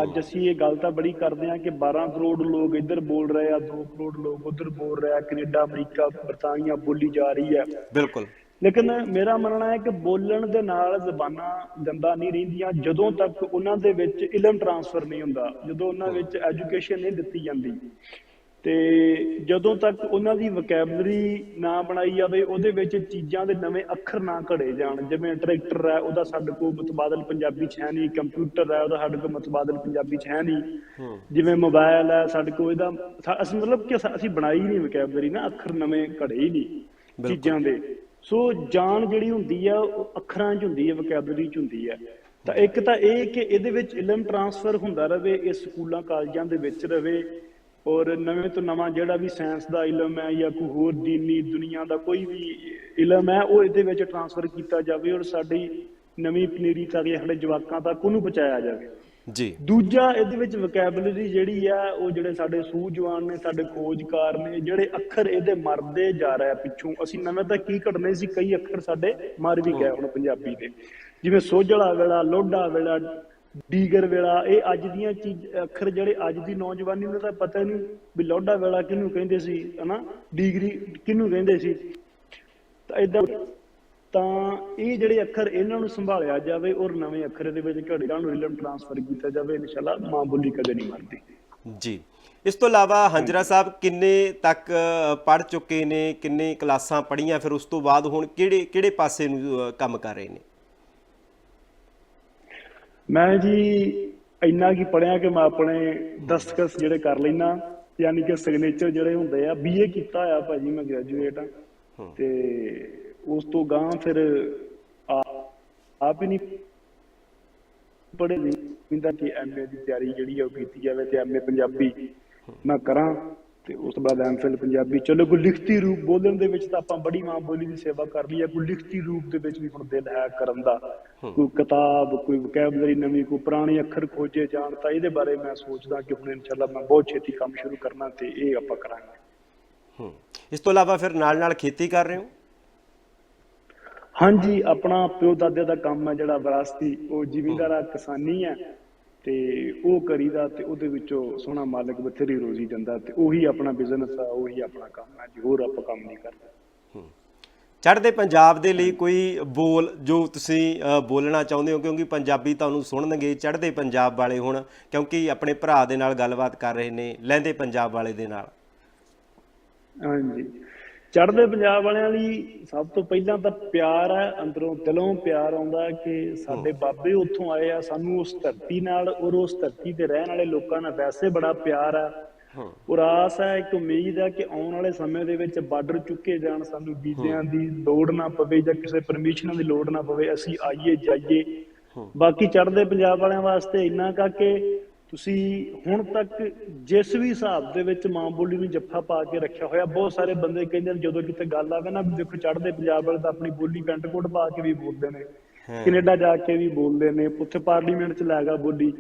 ਅੱਜ ਅਸੀਂ ਇਹ ਗੱਲ ਤਾਂ ਬੜੀ ਕਰਦੇ ਆ ਕਿ 12 ਕਰੋੜ ਲੋਕ ਇੱਧਰ ਬੋਲ ਰਹੇ ਆ 2 ਕਰੋੜ ਲੋਕ ਉੱਧਰ ਬੋਲ ਰਹੇ ਆ ਕੈਨੇਡਾ ਅਮਰੀਕਾ ਬਰਤਾਨੀਆ ਬੋਲੀ ਜਾ ਰਹੀ ਹੈ। ਬਿਲਕੁਲ। ਲੇਕਿਨ ਮੇਰਾ ਮੰਨਣਾ ਹੈ ਕਿ ਬੋਲਣ ਦੇ ਨਾਲ ਜ਼ਬਾਨਾਂ ਗੰਦਾ ਨਹੀਂ ਰਹਿੰਦੀਆਂ ਜਦੋਂ ਤੱਕ ਉਹਨਾਂ ਦੇ ਵਿੱਚ ਇਲਮ ਟਰਾਂਸਫਰ ਨਹੀਂ ਹੁੰਦਾ ਜਦੋਂ ਉਹਨਾਂ ਵਿੱਚ ਐਜੂਕੇਸ਼ਨ ਨਹੀਂ ਦਿੱਤੀ ਜਾਂਦੀ। ਤੇ ਜਦੋਂ ਤੱਕ ਉਹਨਾਂ ਦੀ ਵੋਕੈਬਲਰੀ ਨਾ ਬਣਾਈ ਜਾਵੇ ਉਹਦੇ ਵਿੱਚ ਚੀਜ਼ਾਂ ਦੇ ਨਵੇਂ ਅੱਖਰ ਨਾ ਘੜੇ ਜਾਣ। ਜਿਵੇਂ ਟਰੈਕਟਰ ਹੈ ਉਹਦਾ ਸਾਡੇ ਕੋਲ ਮਤਬਾਦਲ ਪੰਜਾਬੀ ਚ ਹੈ ਨਹੀਂ। ਕੰਪਿਊਟਰ ਹੈ ਉਹਦਾ ਸਾਡੇ ਕੋਲ ਮਤਬਾਦਲ ਪੰਜਾਬੀ ਚ ਹੈ ਨਹੀਂ। ਜਿਵੇਂ ਮੋਬਾਈਲ ਹੈ ਸਾਡੇ ਕੋਲ ਇਹਦਾ ਅਸੀਂ ਮਤਲਬ ਕਿ ਅਸੀਂ ਬਣਾਈ ਨਹੀਂ ਵੋਕੈਬਲਰੀ ਨਾ ਅੱਖਰ ਨਵੇਂ ਘੜੇ ਹੀ ਨਹੀਂ ਚੀਜ਼ਾਂ ਦੇ। ਸੋ ਜਾਣ ਜਿਹੜੀ ਹੁੰਦੀ ਆ ਉਹ ਅੱਖਰਾਂ 'ਚ ਹੁੰਦੀ ਹੈ ਵੋਕੈਬਲਰੀ 'ਚ ਹੁੰਦੀ ਹੈ ਤਾਂ ਇੱਕ ਤਾਂ ਇਹ ਕਿ ਇਹਦੇ ਵਿੱਚ ਇਲਮ ਟਰਾਂਸਫਰ ਹੁੰਦਾ ਰਵੇ ਇਹ ਸਕੂਲਾਂ ਕਾਲਜਾਂ ਦੇ ਵਿੱਚ ਰਵੇ ਔਰ ਨਵੇਂ ਤੋਂ ਨਵਾਂ ਜਿਹੜਾ ਵੀ ਸਾਇੰਸ ਦਾ ਇਲਮ ਹੈ ਜਾਂ ਕੋਈ ਹੋਰ ਦੀਨੀ ਦੁਨੀਆ ਦਾ ਕੋਈ ਵੀ ਇਲਮ ਹੈ ਉਹ ਇਹਦੇ ਵਿੱਚ ਟਰਾਂਸਫਰ ਕੀਤਾ ਜਾਵੇ ਔਰ ਸਾਡੀ ਨਵੀਂ ਪਨੀਰੀ ਤੱਕ ਸਾਡੇ ਜਵਾਕਾਂ ਤੱਕ ਉਹਨੂੰ ਪਹੁੰਚਾਇਆ ਜਾਵੇ। ਜੀ। ਦੂਜਾ ਇਹਦੇ ਵਿੱਚ ਵੋਕੈਬਲਰੀ ਜਿਹੜੀ ਆ ਉਹ ਜਿਹੜੇ ਸਾਡੇ ਸੂਝਵਾਨ ਨੇ ਸਾਡੇ ਖੋਜਕਾਰ ਨੇ ਜਿਹੜੇ ਅੱਖਰ ਇਹਦੇ ਮਰਦੇ ਜਾ ਰਹੇ ਆ ਪਿੱਛੋਂ ਅਸੀਂ ਨਵੇਂ ਤਾਂ ਕੀ ਘਟਨੇ ਸੀ ਕਈ ਅੱਖਰ ਸਾਡੇ ਮਰ ਵੀ ਗਏ ਹੁਣ ਪੰਜਾਬੀ ਦੇ। ਜਿਵੇਂ ਸੋਝਲਾ ਵੇਲਾ ਲੋਢਾ ਵੇਲਾ ਡੀਗਰ ਵੇਲਾ, ਇਹ ਅੱਜ ਦੀਆਂ ਚੀਜ਼, ਅੱਖਰ ਜਿਹੜੇ ਅੱਜ ਦੀ ਨੌਜਵਾਨੀ ਨੂੰ ਤਾਂ ਪਤਾ ਨਹੀਂ ਵੀ ਲੋਢਾ ਵੇਲਾ ਕਿਹਨੂੰ ਕਹਿੰਦੇ ਸੀ, ਹਨਾ? ਡੀਗਰੀ ਕਿਹਨੂੰ ਕਹਿੰਦੇ ਸੀ? ਤਾਂ ਇਦਾਂ ਤਾਂ ਇਹ ਜਿਹੜੇ ਅੱਖਰ ਇਹਨਾਂ ਨੂੰ ਸੰਭਾਲਿਆ ਜਾਵੇ ਔਰ ਨਵੇਂ ਅੱਖਰ ਦੇ ਵਿੱਚ ਘੜੀਆਂ ਨੂੰ ਇਲਮ ਟ੍ਰਾਂਸਫਰ ਕੀਤਾ ਜਾਵੇ, ਇਨਸ਼ਾਅੱਲਾ ਮਾਂ ਬੋਲੀ ਕਦੇ ਨਹੀਂ ਮਰਦੀ। ਜੀ। ਇਸ ਤੋਂ ਇਲਾਵਾ ਹੰਜਰਾ ਸਾਹਿਬ ਕਿੰਨੇ ਤੱਕ ਪੜ ਚੁੱਕੇ ਨੇ, ਕਿੰਨੇ ਕਲਾਸਾਂ ਪੜੀਆਂ ਫਿਰ ਉਸ ਤੋਂ ਬਾਅਦ ਹੁਣ ਕਿਹੜੇ ਕਿਹੜੇ ਪਾਸੇ ਨੂੰ ਕੰਮ ਕਰ ਰਹੇ ਨੇ? ਮੈਂ ਜੀ ਇੰਨਾ ਕੀ ਪੜਿਆ ਕਿ ਮੈਂ ਆਪਣੇ ਦਸਤਖਤ ਜਿਹੜੇ ਕਰ ਲੈਣਾ ਯਾਨੀ ਕਿ ਸਿਗਨੇਚਰ ਜਿਹੜੇ ਹੁੰਦੇ ਆ ਬੀਏ ਕੀਤਾ ਆ ਭਾਜੀ ਮੈਂ ਗ੍ਰੈਜੂਏਟ ਆ। ਤੇ ਉਸ ਤੋਂ ਗਾਂ ਫਿਰ ਆਪ ਹੀ ਨਹੀਂ ਪੜ੍ਹੇ ਨਹੀਂ ਤਾਂ ਕਿ ਐਮਏ ਦੀ ਤਿਆਰੀ ਜਿਹੜੀ ਆ ਉਹ ਕੀਤੀ ਜਾਵੇ ਤੇ ਐਮਏ ਪੰਜਾਬੀ ਮੈਂ ਕਰਾਂ। ਤੇ ਉਸ ਤੋਂ ਬਾਅਦ ਐਮਫਿਲ ਪੰਜਾਬੀ। ਚਲੋ ਕੋਈ ਲਿਖਤੀ ਰੂਪ ਬੋਲਣ ਦੇ ਵਿੱਚ ਤਾਂ ਆਪਾਂ ਬੜੀ ਮਾਂ ਬੋਲੀ ਦੀ ਸੇਵਾ ਕਰ ਲਈ ਹੈ। ਕੋਈ ਲਿਖਤੀ ਰੂਪ ਦੇ ਵਿੱਚ ਵੀ ਹੁਣ ਦਿਲ ਹੈ ਕਰਨ ਦਾ। ਕੋਈ ਕਿਤਾਬ ਕੋਈ ਵੋਕੈਬਲਰੀ ਨਵੀਂ ਕੋਈ ਪੁਰਾਣੇ ਅੱਖਰ ਖੋਜੇ ਜਾਣ ਤਾਂ ਇਹਦੇ ਬਾਰੇ ਮੈਂ ਸੋਚਦਾ ਕਿ ਹੁਣ ਇਨਸ਼ਾਅੱਲਾ ਮੈਂ ਬਹੁਤ ਛੇਤੀ ਕੰਮ ਸ਼ੁਰੂ ਕਰਨਾ ਤੇ ਇਹ ਆਪਾਂ ਕਰਾਂਗੇ। ਹੂੰ। ਇਸ ਤੋਂ ਇਲਾਵਾ ਫਿਰ ਨਾਲ ਨਾਲ ਖੇਤੀ ਕਰ ਰਹੇ ਹੋ? ਹਾਂਜੀ ਆਪਣਾ ਪਿਓ ਦਾਦੇ ਦਾ ਕੰਮ ਹੈ ਜਿਹੜਾ ਵਿਰਾਸਤੀ। ਉਹ ਜ਼ਿਮੀਂਦਾਰਾ ਕਿਸਾਨੀ ਹੈ। ਤੇ ਉਹ ਕਰੀਦਾ ਤੇ ਉਹਦੇ ਵਿੱਚੋਂ ਸੋਹਣਾ ਮਾਲਕ ਬਥੇਰੀ ਰੋਜ਼ੀ ਦਿੰਦਾ ਤੇ ਉਹੀ ਆਪਣਾ ਬਿਜ਼ਨਸ ਆ ਉਹੀ ਆਪਣਾ ਕੰਮ ਹੈ ਜੀ ਹੋਰ ਆਪਾਂ ਕੰਮ ਨਹੀਂ ਕਰਦੇ। ਚੜ੍ਹਦੇ ਪੰਜਾਬ ਦੇ ਲਈ ਕੋਈ ਬੋਲ ਜੋ ਤੁਸੀਂ ਬੋਲਣਾ ਚਾਹੁੰਦੇ ਹੋ ਕਿਉਂਕਿ ਪੰਜਾਬੀ ਤੁਹਾਨੂੰ ਸੁਣਨਗੇ ਚੜ੍ਹਦੇ ਪੰਜਾਬ ਵਾਲੇ ਹੁਣ ਕਿਉਂਕਿ ਆਪਣੇ ਭਰਾ ਦੇ ਨਾਲ ਗੱਲਬਾਤ ਕਰ ਰਹੇ ਨੇ ਲਹਿੰਦੇ ਪੰਜਾਬ ਵਾਲੇ ਦੇ ਨਾਲ। ਹਾਂਜੀ। ਚੜ੍ਹਦੇ ਪੰਜਾਬ ਵਾਲਿਆਂ ਲਈ ਸਭ ਤੋਂ ਪਹਿਲਾਂ ਤਾਂ ਪਿਆਰ ਹੈ ਅੰਦਰੋਂ ਦਿਲੋਂ ਪਿਆਰ ਆਉਂਦਾ ਕਿ ਸਾਡੇ ਬਾਬੇ ਉੱਥੋਂ ਆਏ ਆ ਸਾਨੂੰ ਉਸ ਧਰਤੀ ਨਾਲ ਔਰ ਉਸ ਧਰਤੀ ਤੇ ਰਹਿਣ ਵਾਲੇ ਲੋਕਾਂ ਨਾਲ ਵੈਸੇ ਬੜਾ ਪਿਆਰ ਹੂੰ। ਔਰ ਆਸ ਹੈ ਇੱਕ ਉਮੀਦ ਹੈ ਕਿ ਆਉਣ ਵਾਲੇ ਸਮੇਂ ਦੇ ਵਿੱਚ ਬਾਰਡਰ ਚੁੱਕੇ ਜਾਣ ਸਾਨੂੰ ਵੀਜ਼ਿਆਂ ਦੀ ਲੋੜ ਨਾ ਪਵੇ ਜਾਂ ਕਿਸੇ ਪਰਮਿਸ਼ਨਾਂ ਦੀ ਲੋੜ ਨਾ ਪਵੇ ਅਸੀਂ ਆਈਏ ਜਾਈਏ। ਬਾਕੀ ਚੜ੍ਹਦੇ ਪੰਜਾਬ ਵਾਲਿਆਂ ਵਾਸਤੇ ਇੰਨਾ ਕਾ ਕਿ ਤੁਸੀਂ ਹੁਣ ਤੱਕ ਜਿਸ ਵੀ ਹਿਸਾਬ ਦੇ ਵਿੱਚ ਮਾਂ ਬੋਲੀ ਨੂੰ ਜੱਫਾ ਪਾ ਕੇ ਰੱਖਿਆ ਹੋਇਆ ਬਹੁਤ ਸਾਰੇ ਬੰਦੇ ਕਹਿੰਦੇ ਨੇ ਜਦੋਂ ਕਿਤੇ ਗੱਲ ਆਵੇ ਨਾ ਦੇਖੋ ਚੜ੍ਹਦੇ ਪੰਜਾਬ ਵਾਲੇ ਤਾਂ ਆਪਣੀ ਬੋਲੀ ਪੈਂਟ ਕੋਟ ਪਾ ਕੇ ਵੀ ਬੋਲਦੇ ਨੇ। ਕੈਨੇਡਾ ਜਾ ਕੇ ਵੀ ਬੋਲਦੇ ਨੇ ਉੱਥੇ ਪਾਰਲੀਮੈਂਟ ਚ ਲਾਗਾ ਬੋਲੀ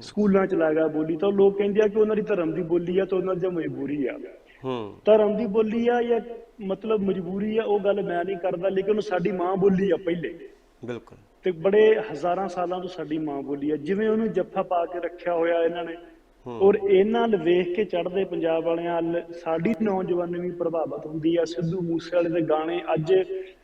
ਸਕੂਲਾਂ ਚ ਲਾਗਾ ਬੋਲੀ ਤਾਂ ਲੋਕ ਕਹਿੰਦੇ ਆ ਕਿ ਉਹਨਾਂ ਦੀ ਧਰਮ ਦੀ ਬੋਲੀ ਆ ਤਾਂ ਉਹਨਾਂ ਦੀ ਮਜਬੂਰੀ ਆ। ਹੂੰ। ਧਰਮ ਦੀ ਬੋਲੀ ਆ ਜਾਂ ਮਤਲਬ ਮਜਬੂਰੀ ਆ ਉਹ ਗੱਲ ਮੈਂ ਨਹੀਂ ਕਰਦਾ ਲੇਕਿਨ ਸਾਡੀ ਮਾਂ ਬੋਲੀ ਆ ਪਹਿਲੇ। ਬਿਲਕੁਲ। ਤੇ ਬੜੇ ਹਜ਼ਾਰਾਂ ਸਾਲਾਂ ਤੋਂ ਸਾਡੀ ਮਾਂ ਬੋਲੀ ਆ। ਜਿਵੇਂ ਉਹਨੂੰ ਜੱਫਾ ਪਾ ਕੇ ਰੱਖਿਆ ਹੋਇਆ ਇਹਨਾਂ ਨੇ ਔਰ ਇਹਨਾਂ ਨੂੰ ਵੇਖ ਕੇ ਚੜ੍ਹਦੇ ਪੰਜਾਬ ਵਾਲਿਆਂ ਵੱਲ ਸਾਡੀ ਨੌਜਵਾਨੀ ਵੀ ਪ੍ਰਭਾਵਿਤ ਹੁੰਦੀ ਆ। ਸਿੱਧੂ ਮੂਸੇ ਵਾਲੇ ਦੇ ਗਾਣੇ ਅੱਜ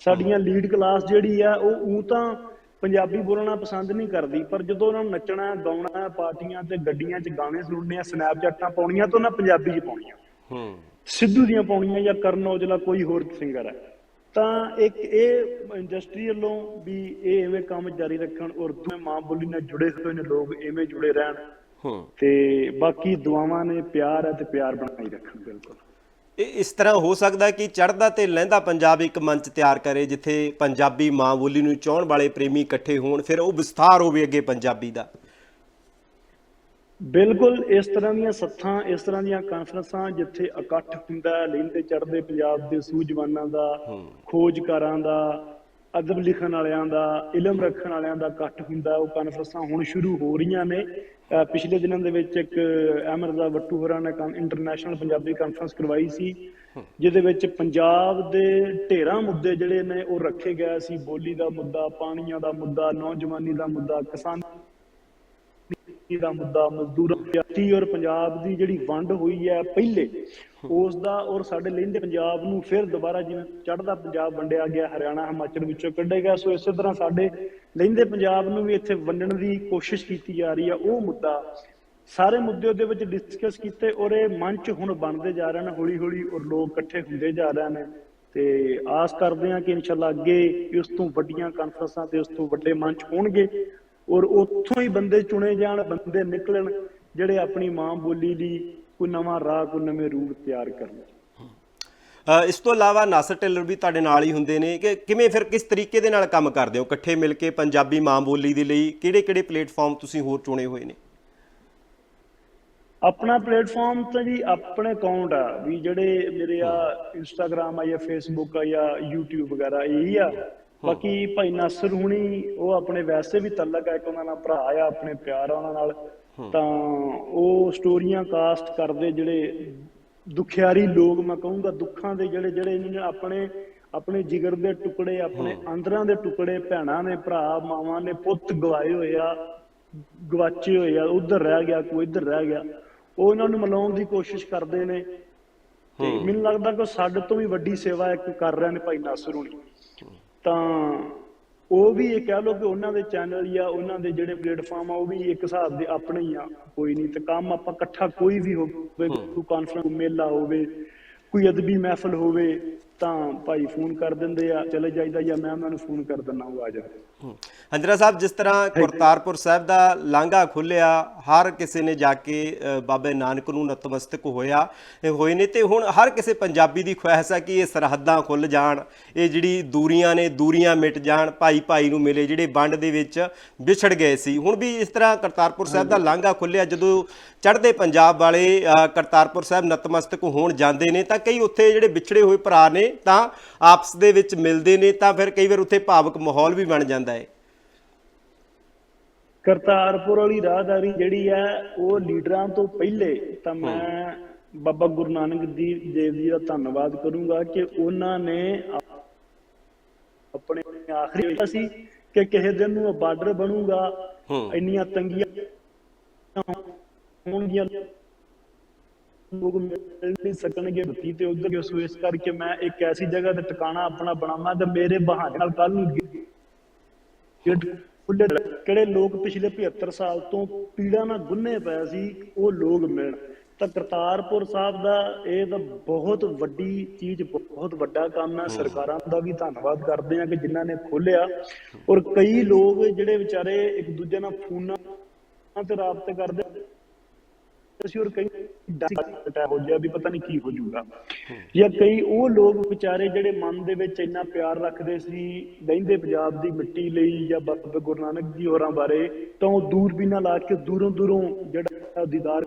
ਸਾਡੀਆਂ ਲੀਡ ਕਲਾਸ ਜਿਹੜੀ ਆ ਉਹ ਉਹ ਤਾਂ ਪੰਜਾਬੀ ਬੋਲਣਾ ਪਸੰਦ ਨਹੀਂ ਕਰਦੀ ਪਰ ਜਦੋਂ ਉਹਨਾਂ ਨੂੰ ਨੱਚਣਾ ਗਾਉਣਾ ਪਾਰਟੀਆਂ ਤੇ ਗੱਡੀਆਂ 'ਚ ਗਾਣੇ ਸੁਣਨੇ ਆ ਸਨੈਪਚੈਟਾਂ ਪਾਉਣੀਆਂ ਤਾਂ ਉਹਨਾਂ ਪੰਜਾਬੀ 'ਚ ਪਾਉਣੀਆਂ। ਹੂੰ। ਸਿੱਧੂ ਦੀਆਂ ਪਾਉਣੀਆਂ ਜਾਂ ਕਰਨ ਔਜਲਾ ਕੋਈ ਹੋਰ ਸਿੰਗਰ ਹੈ ਤਾਂ ਇੱਕ ਇਹ ਇੰਡਸਟਰੀ ਵੱਲੋਂ ਵੀ ਇਹ ਐਵੇਂ ਕੰਮ ਜਾਰੀ ਰੱਖਣ ਔਰ ਦੋਵੇਂ ਮਾਂ ਬੋਲੀ ਨਾਲ ਜੁੜੇ ਹੋਏ ਨੇ ਲੋਕ ਐਵੇਂ ਜੁੜੇ ਰਹਿਣ। ਹੂੰ। ਤੇ ਬਾਕੀ ਦੁਆਵਾਂ ਨੇ ਪਿਆਰ ਹੈ ਤੇ ਪਿਆਰ ਬਣਾਈ ਰੱਖਣ ਬਿਲਕੁਲ। ਇਹ ਇਸ ਤਰ੍ਹਾਂ ਹੋ ਸਕਦਾ ਕਿ ਚੜ੍ਹਦਾ ਤੇ ਲਹਿੰਦਾ ਪੰਜਾਬ ਇੱਕ ਮੰਚ ਤਿਆਰ ਕਰੇ ਜਿੱਥੇ ਪੰਜਾਬੀ ਮਾਂ ਬੋਲੀ ਨੂੰ ਚਾਹਣ ਵਾਲੇ ਪ੍ਰੇਮੀ ਇਕੱਠੇ ਹੋਣ ਫਿਰ ਉਹ ਵਿਸਥਾਰ ਹੋਵੇ ਅੱਗੇ ਪੰਜਾਬੀ ਦਾ। ਬਿਲਕੁਲ ਇਸ ਤਰ੍ਹਾਂ ਦੀਆਂ ਸੱਥਾਂ ਇਸ ਤਰ੍ਹਾਂ ਦੀਆਂ ਕਾਨਫਰੰਸਾਂ ਜਿੱਥੇ ਇਕੱਠ ਹੁੰਦਾ ਹੈ ਲਹਿੰਦੇ ਚੜ੍ਹਦੇ ਪੰਜਾਬ ਦੇ ਸੂਝਵਾਨਾਂ ਦਾ ਖੋਜਕਾਰਾਂ ਦਾ ਅਦਬ ਲਿਖਣ ਵਾਲਿਆਂ ਦਾ ਇਲਮ ਰੱਖਣ ਵਾਲਿਆਂ ਦਾ ਇਕੱਠ ਹੁੰਦਾ। ਉਹ ਕਾਨਫਰੰਸਾਂ ਹੁਣ ਸ਼ੁਰੂ ਹੋ ਰਹੀਆਂ ਨੇ। ਪਿਛਲੇ ਦਿਨਾਂ ਦੇ ਵਿੱਚ ਇੱਕ ਅਮਰਜ਼ਾ ਵੱਟੂ ਹੋਰਾਂ ਨੇ ਇੰਟਰਨੈਸ਼ਨਲ ਪੰਜਾਬੀ ਕਾਨਫਰੰਸ ਕਰਵਾਈ ਸੀ ਜਿਹਦੇ ਵਿੱਚ ਪੰਜਾਬ ਦੇ ਢੇਰਾਂ ਮੁੱਦੇ ਜਿਹੜੇ ਨੇ ਉਹ ਰੱਖੇ ਗਏ ਸੀ। ਬੋਲੀ ਦਾ ਮੁੱਦਾ ਪਾਣੀਆਂ ਦਾ ਮੁੱਦਾ ਨੌਜਵਾਨੀ ਦਾ ਮੁੱਦਾ ਕਿਸਾਨ ਦਾ ਮੁੱਦਾ ਮਜ਼ਦੂਰਾਂ ਦੀ ਔਰ ਪੰਜਾਬ ਦੀ ਜਿਹੜੀ ਵੰਡ ਹੋਈ ਹੈ ਪਹਿਲੇ ਉਸ ਦਾ ਔਰ ਸਾਡੇ ਲਹਿੰਦੇ ਪੰਜਾਬ ਨੂੰ ਫਿਰ ਦੁਬਾਰਾ ਜਿਵੇਂ ਚੜ੍ਹਦਾ ਪੰਜਾਬ ਵੰਡਿਆ ਗਿਆ, ਹਰਿਆਣਾ, ਹਿਮਾਚਲ ਵਿੱਚੋਂ ਕੱਢਿਆ ਸੋ ਇਸੇ ਤਰ੍ਹਾਂ ਸਾਡੇ ਲਹਿੰਦੇ ਪੰਜਾਬ ਨੂੰ ਵੀ ਇੱਥੇ ਵੰਡਣ ਦੀ ਕੋਸ਼ਿਸ਼ ਕੀਤੀ ਜਾ ਰਹੀ ਹੈ। ਉਹ ਮੁੱਦਾ ਸਾਰੇ ਮੁੱਦੇ ਉਹਦੇ ਵਿੱਚ ਡਿਸਕਸ ਕੀਤੇ ਔਰ ਇਹ ਮੰਚ ਹੁਣ ਬਣਦੇ ਜਾ ਰਹੇ ਨੇ ਹੌਲੀ ਹੌਲੀ ਔਰ ਲੋਕ ਇਕੱਠੇ ਹੁੰਦੇ ਜਾ ਰਹੇ ਨੇ। ਤੇ ਆਸ ਕਰਦੇ ਹਾਂ ਕਿ ਇਨਸ਼ਾਅੱਲਾ ਅੱਗੇ ਇਸ ਤੋਂ ਵੱਡੀਆਂ ਕਾਨਫਰੰਸਾਂ ਤੇ ਉਸ ਤੋਂ ਵੱਡੇ ਮੰਚ ਹੋਣਗੇ। ਔਰ ਉੱਥੋਂ ਹੀ ਬੰਦੇ ਚੁਣੇ ਜਾਣ ਬੰਦੇ ਨਿਕਲਣ ਜਿਹੜੇ ਆਪਣੀ ਮਾਂ ਬੋਲੀ ਲਈ ਕੋਈ ਨਵਾਂ ਰਾਹ ਕੋਈ ਨਵੇਂ ਰੂਪ ਤਿਆਰ ਕਰਨ। ਇਸ ਤੋਂ ਇਲਾਵਾ ਨਾਸਰ ਟੇਲਰ ਵੀ ਤੁਹਾਡੇ ਨਾਲ ਹੀ ਹੁੰਦੇ ਨੇ ਕਿ ਕਿਵੇਂ ਫਿਰ ਕਿਸ ਤਰੀਕੇ ਦੇ ਨਾਲ ਕੰਮ ਕਰਦੇ ਹੋ? ਇਕੱਠੇ ਮਿਲ ਕੇ ਪੰਜਾਬੀ ਮਾਂ ਬੋਲੀ ਦੇ ਲਈ ਕਿਹੜੇ ਕਿਹੜੇ ਪਲੇਟਫਾਰਮ ਤੁਸੀਂ ਹੋਰ ਚੁਣੇ ਹੋਏ ਨੇ? ਆਪਣਾ ਪਲੇਟਫਾਰਮ ਤਾਂ ਜੀ ਆਪਣੇ ਅਕਾਊਂਟ ਆ ਵੀ ਜਿਹੜੇ ਮੇਰੇ ਆ ਇੰਸਟਾਗ੍ਰam ਆ ਜਾਂ ਫੇਸਬੁੱਕ ਆ ਜਾਂ YouTube ਵਗੈਰਾ ਇਹੀ ਆ। ਬਾਕੀ ਭਾਈ ਨਾਸਰ ਹੁਣੀ ਉਹ ਆਪਣੇ ਵੈਸੇ ਵੀ ਤਲਕ ਆ ਇੱਕ ਉਹਨਾਂ ਨਾਲ ਭਰਾ ਆ ਆਪਣੇ ਪਿਆਰ ਆ ਉਹਨਾਂ ਨਾਲ ਤਾਂ ਉਹ ਸਟੋਰੀਆਂ ਕਾਸਟ ਕਰਦੇ ਜਿਹੜੇ ਦੁਖਿਆਰੀ ਲੋਕ ਮੈਂ ਕਹੂੰਗਾ ਦੁੱਖਾਂ ਦੇ ਜਿਹੜੇ ਜਿਹੜੇ ਇਹਨਾਂ ਨੇ ਆਪਣੇ ਆਪਣੇ ਜਿਗਰ ਦੇ ਟੁਕੜੇ ਆਪਣੇ ਅੰਦਰਾਂ ਦੇ ਟੁਕੜੇ ਭੈਣਾਂ ਨੇ ਭਰਾ ਮਾਵਾਂ ਨੇ ਪੁੱਤ ਗਵਾਏ ਹੋਏ ਆ ਗਵਾਚੇ ਹੋਏ ਆ ਉਧਰ ਰਹਿ ਗਿਆ ਕੋਈ ਇੱਧਰ ਰਹਿ ਗਿਆ ਉਹ ਇਹਨਾਂ ਨੂੰ ਮਿਲਾਉਣ ਦੀ ਕੋਸ਼ਿਸ਼ ਕਰਦੇ ਨੇ। ਤੇ ਮੈਨੂੰ ਲੱਗਦਾ ਕਿ ਸਾਡੇ ਤੋਂ ਵੀ ਵੱਡੀ ਸੇਵਾ ਇੱਕ ਕਰ ਰਹੇ ਨੇ ਭਾਈ ਨਾਸਰ ਹੁਣੀ। ਤਾਂ ਉਹ ਵੀ ਇਹ ਕਹਿ ਲਓ ਕਿ ਉਹਨਾਂ ਦੇ ਚੈਨਲ ਜਾਂ ਉਹਨਾਂ ਦੇ ਜਿਹੜੇ ਪਲੇਟਫਾਰਮ ਆ ਉਹ ਵੀ ਇੱਕ ਹਿਸਾਬ ਦੇ ਆਪਣੇ ਹੀ ਆ। ਕੋਈ ਨਹੀਂ ਤੇ ਕੰਮ ਆਪਾਂ ਇਕੱਠਾ ਕੋਈ ਵੀ ਹੋਵੇ ਕੋਈ ਕਾਨਫਰੰਸ ਮੇਲਾ ਹੋਵੇ ਕੋਈ ਅਦਬੀ ਮਹਿਫਲ ਹੋਵੇ ਤਾਂ ਭਾਈ ਫੋਨ ਕਰ ਦਿੰਦੇ ਆ ਚਲੇ ਜਾਈਦਾ ਜਾਂ ਮੈਂ ਉਹਨਾਂ ਨੂੰ ਫੋਨ ਕਰ ਦਿੰਦਾ ਉਹ ਆ ਜਾਂਦੇ। ਹੰਜਰਾ ਸਾਹਿਬ ਜਿਸ ਤਰ੍ਹਾਂ ਕਰਤਾਰਪੁਰ ਸਾਹਿਬ ਦਾ ਲਾਂਘਾ ਖੁੱਲਿਆ ਹਰ ਕਿਸੇ ਨੇ ਜਾ ਕੇ ਬਾਬੇ ਨਾਨਕ ਨੂੰ ਨਤਮਸਤਕ ਹੋਇਆ ਹੋਏ ਨੇ ਤੇ ਹੁਣ ਹਰ ਕਿਸੇ ਪੰਜਾਬੀ ਦੀ ਖੁਆਇਸ਼ ਹੈ ਕਿ ਇਹ ਸਰਹੱਦਾਂ ਖੁੱਲ ਜਾਣ, ਇਹ ਜਿਹੜੀ ਦੂਰੀਆਂ ਨੇ, ਦੂਰੀਆਂ ਮਿਟ ਜਾਣ ਭਾਈ ਭਾਈ ਨੂੰ ਮਿਲੇ, ਜਿਹੜੇ ਵੰਡ ਦੇ ਵਿੱਚ ਵਿਛੜ ਗਏ ਸੀ। ਹੁਣ ਵੀ ਇਸ ਤਰ੍ਹਾਂ ਕਰਤਾਰਪੁਰ ਸਾਹਿਬ ਦਾ ਲਾਂਘਾ ਖੁੱਲਿਆ ਜਦੋਂ ਚੜ੍ਹਦੇ ਪੰਜਾਬ ਵਾਲੇ ਕਰਤਾਰਪੁਰ ਸਾਹਿਬ ਨਤਮਸਤਕ ਹੋਣ ਜਾਂਦੇ ਨੇ, ਤਾਂ ਕਈ ਉੱਥੇ ਜਿਹੜੇ ਵਿਛੜੇ ਹੋਏ ਭਰਾ ਨੇ, ਤਾਂ ਆਪਸ ਦੇ ਵਿੱਚ ਮਿਲਦੇ ਨੇ, ਤਾਂ ਫਿਰ ਕਈ ਵਾਰ ਉੱਥੇ ਭਾਵਕ ਮਾਹੌਲ ਵੀ ਬਣ ਜਾਂਦਾ ਹੈ। ਕਰਤਾਰਪੁਰ ਵਾਲੀ ਰਾਹਦਾਰੀ ਜਿਹੜੀ ਹੈ ਉਹ ਲੀਡਰਾਂ ਤੋਂ ਪਹਿਲੇ ਤਾਂ ਮੈਂ ਬਾਬਾ ਗੁਰੂ ਨਾਨਕ ਦੇਵ ਜੀ ਦਾ ਧੰਨਵਾਦ ਕਰੂੰਗਾ ਕਿ ਉਹਨਾਂ ਨੇ ਆਪਣੇ ਆਖਰੀ ਸੀ ਕਿ ਕਿਸੇ ਦਿਨ ਨੂੰ ਬਾਰਡਰ ਬਣੂਗਾ। ਇੰਨੀਆਂ ਤੰਗੀਆਂ ਹੋਣਗੀਆਂ। ਲੋਕ ਮਿਲ ਨਹੀਂ ਸਕਣਗੇ ਧਰਤੀ ਤੇ ਉਧਰ ਸੋ ਇਸ ਕਰਕੇ ਮੈਂ ਇੱਕ ਐਸੀ ਜਗ੍ਹਾ ਤੇ ਟਿਕਾਣਾ ਆਪਣਾ ਬਣਾਵਾਂ ਤੇ ਮੇਰੇ ਬਹਾਨੇ ਨਾਲ ਕੱਲ ਨੂੰ ਖੁੱਲੇ ਕਿਹੜੇ ਲੋਕ ਪਿਛਲੇ 75 ਸਾਲ ਤੋਂ ਪੀੜਾ ਨਾਲ ਗੁੰਨੇ ਪਏ ਸੀ, ਉਹ ਲੋਕ ਮਿਲਣ। ਤਾਂ ਕਰਤਾਰਪੁਰ ਸਾਹਿਬ ਦਾ ਇਹ ਤਾਂ ਬਹੁਤ ਵੱਡੀ ਚੀਜ਼, ਬਹੁਤ ਵੱਡਾ ਕੰਮ ਹੈ। ਸਰਕਾਰਾਂ ਦਾ ਵੀ ਧੰਨਵਾਦ ਕਰਦੇ ਆ ਕਿ ਜਿਨ੍ਹਾਂ ਨੇ ਖੋਲਿਆ ਔਰ ਕਈ ਲੋਕ ਜਿਹੜੇ ਵਿਚਾਰੇ ਇੱਕ ਦੂਜੇ ਨਾਲ ਫੋਨਾਂ ਤੇ ਰਾਬਤੇ ਕਰਦੇ ਅਸੀਂ ਔਰ ਕਈ ਡਰ ਹੋ ਗਿਆ ਵੀ ਪਤਾ ਨਹੀਂ ਕੀ ਹੋ ਜਾਊਗਾ। ਜਾਂ ਕਈ ਉਹ ਲੋਕ ਵਿਚਾਰੇ ਜਿਹੜੇ ਮਨ ਦੇ ਵਿੱਚ ਇੰਨਾ ਪਿਆਰ ਰੱਖਦੇ ਸੀ ਲਹਿੰਦੇ ਪੰਜਾਬ ਦੀ ਮਿੱਟੀ ਲਈ ਜਾਂ ਬਾਬਾ ਗੁਰੂ ਨਾਨਕ ਜੀ ਹੋਰਾਂ ਬਾਰੇ ਤਾਂ ਉਹ ਦੂਰਬੀਨਾਂ ਲਾ ਕੇ ਦੂਰੋਂ ਦੂਰੋਂ ਜਿਹੜਾ ਦੀਦਾਰ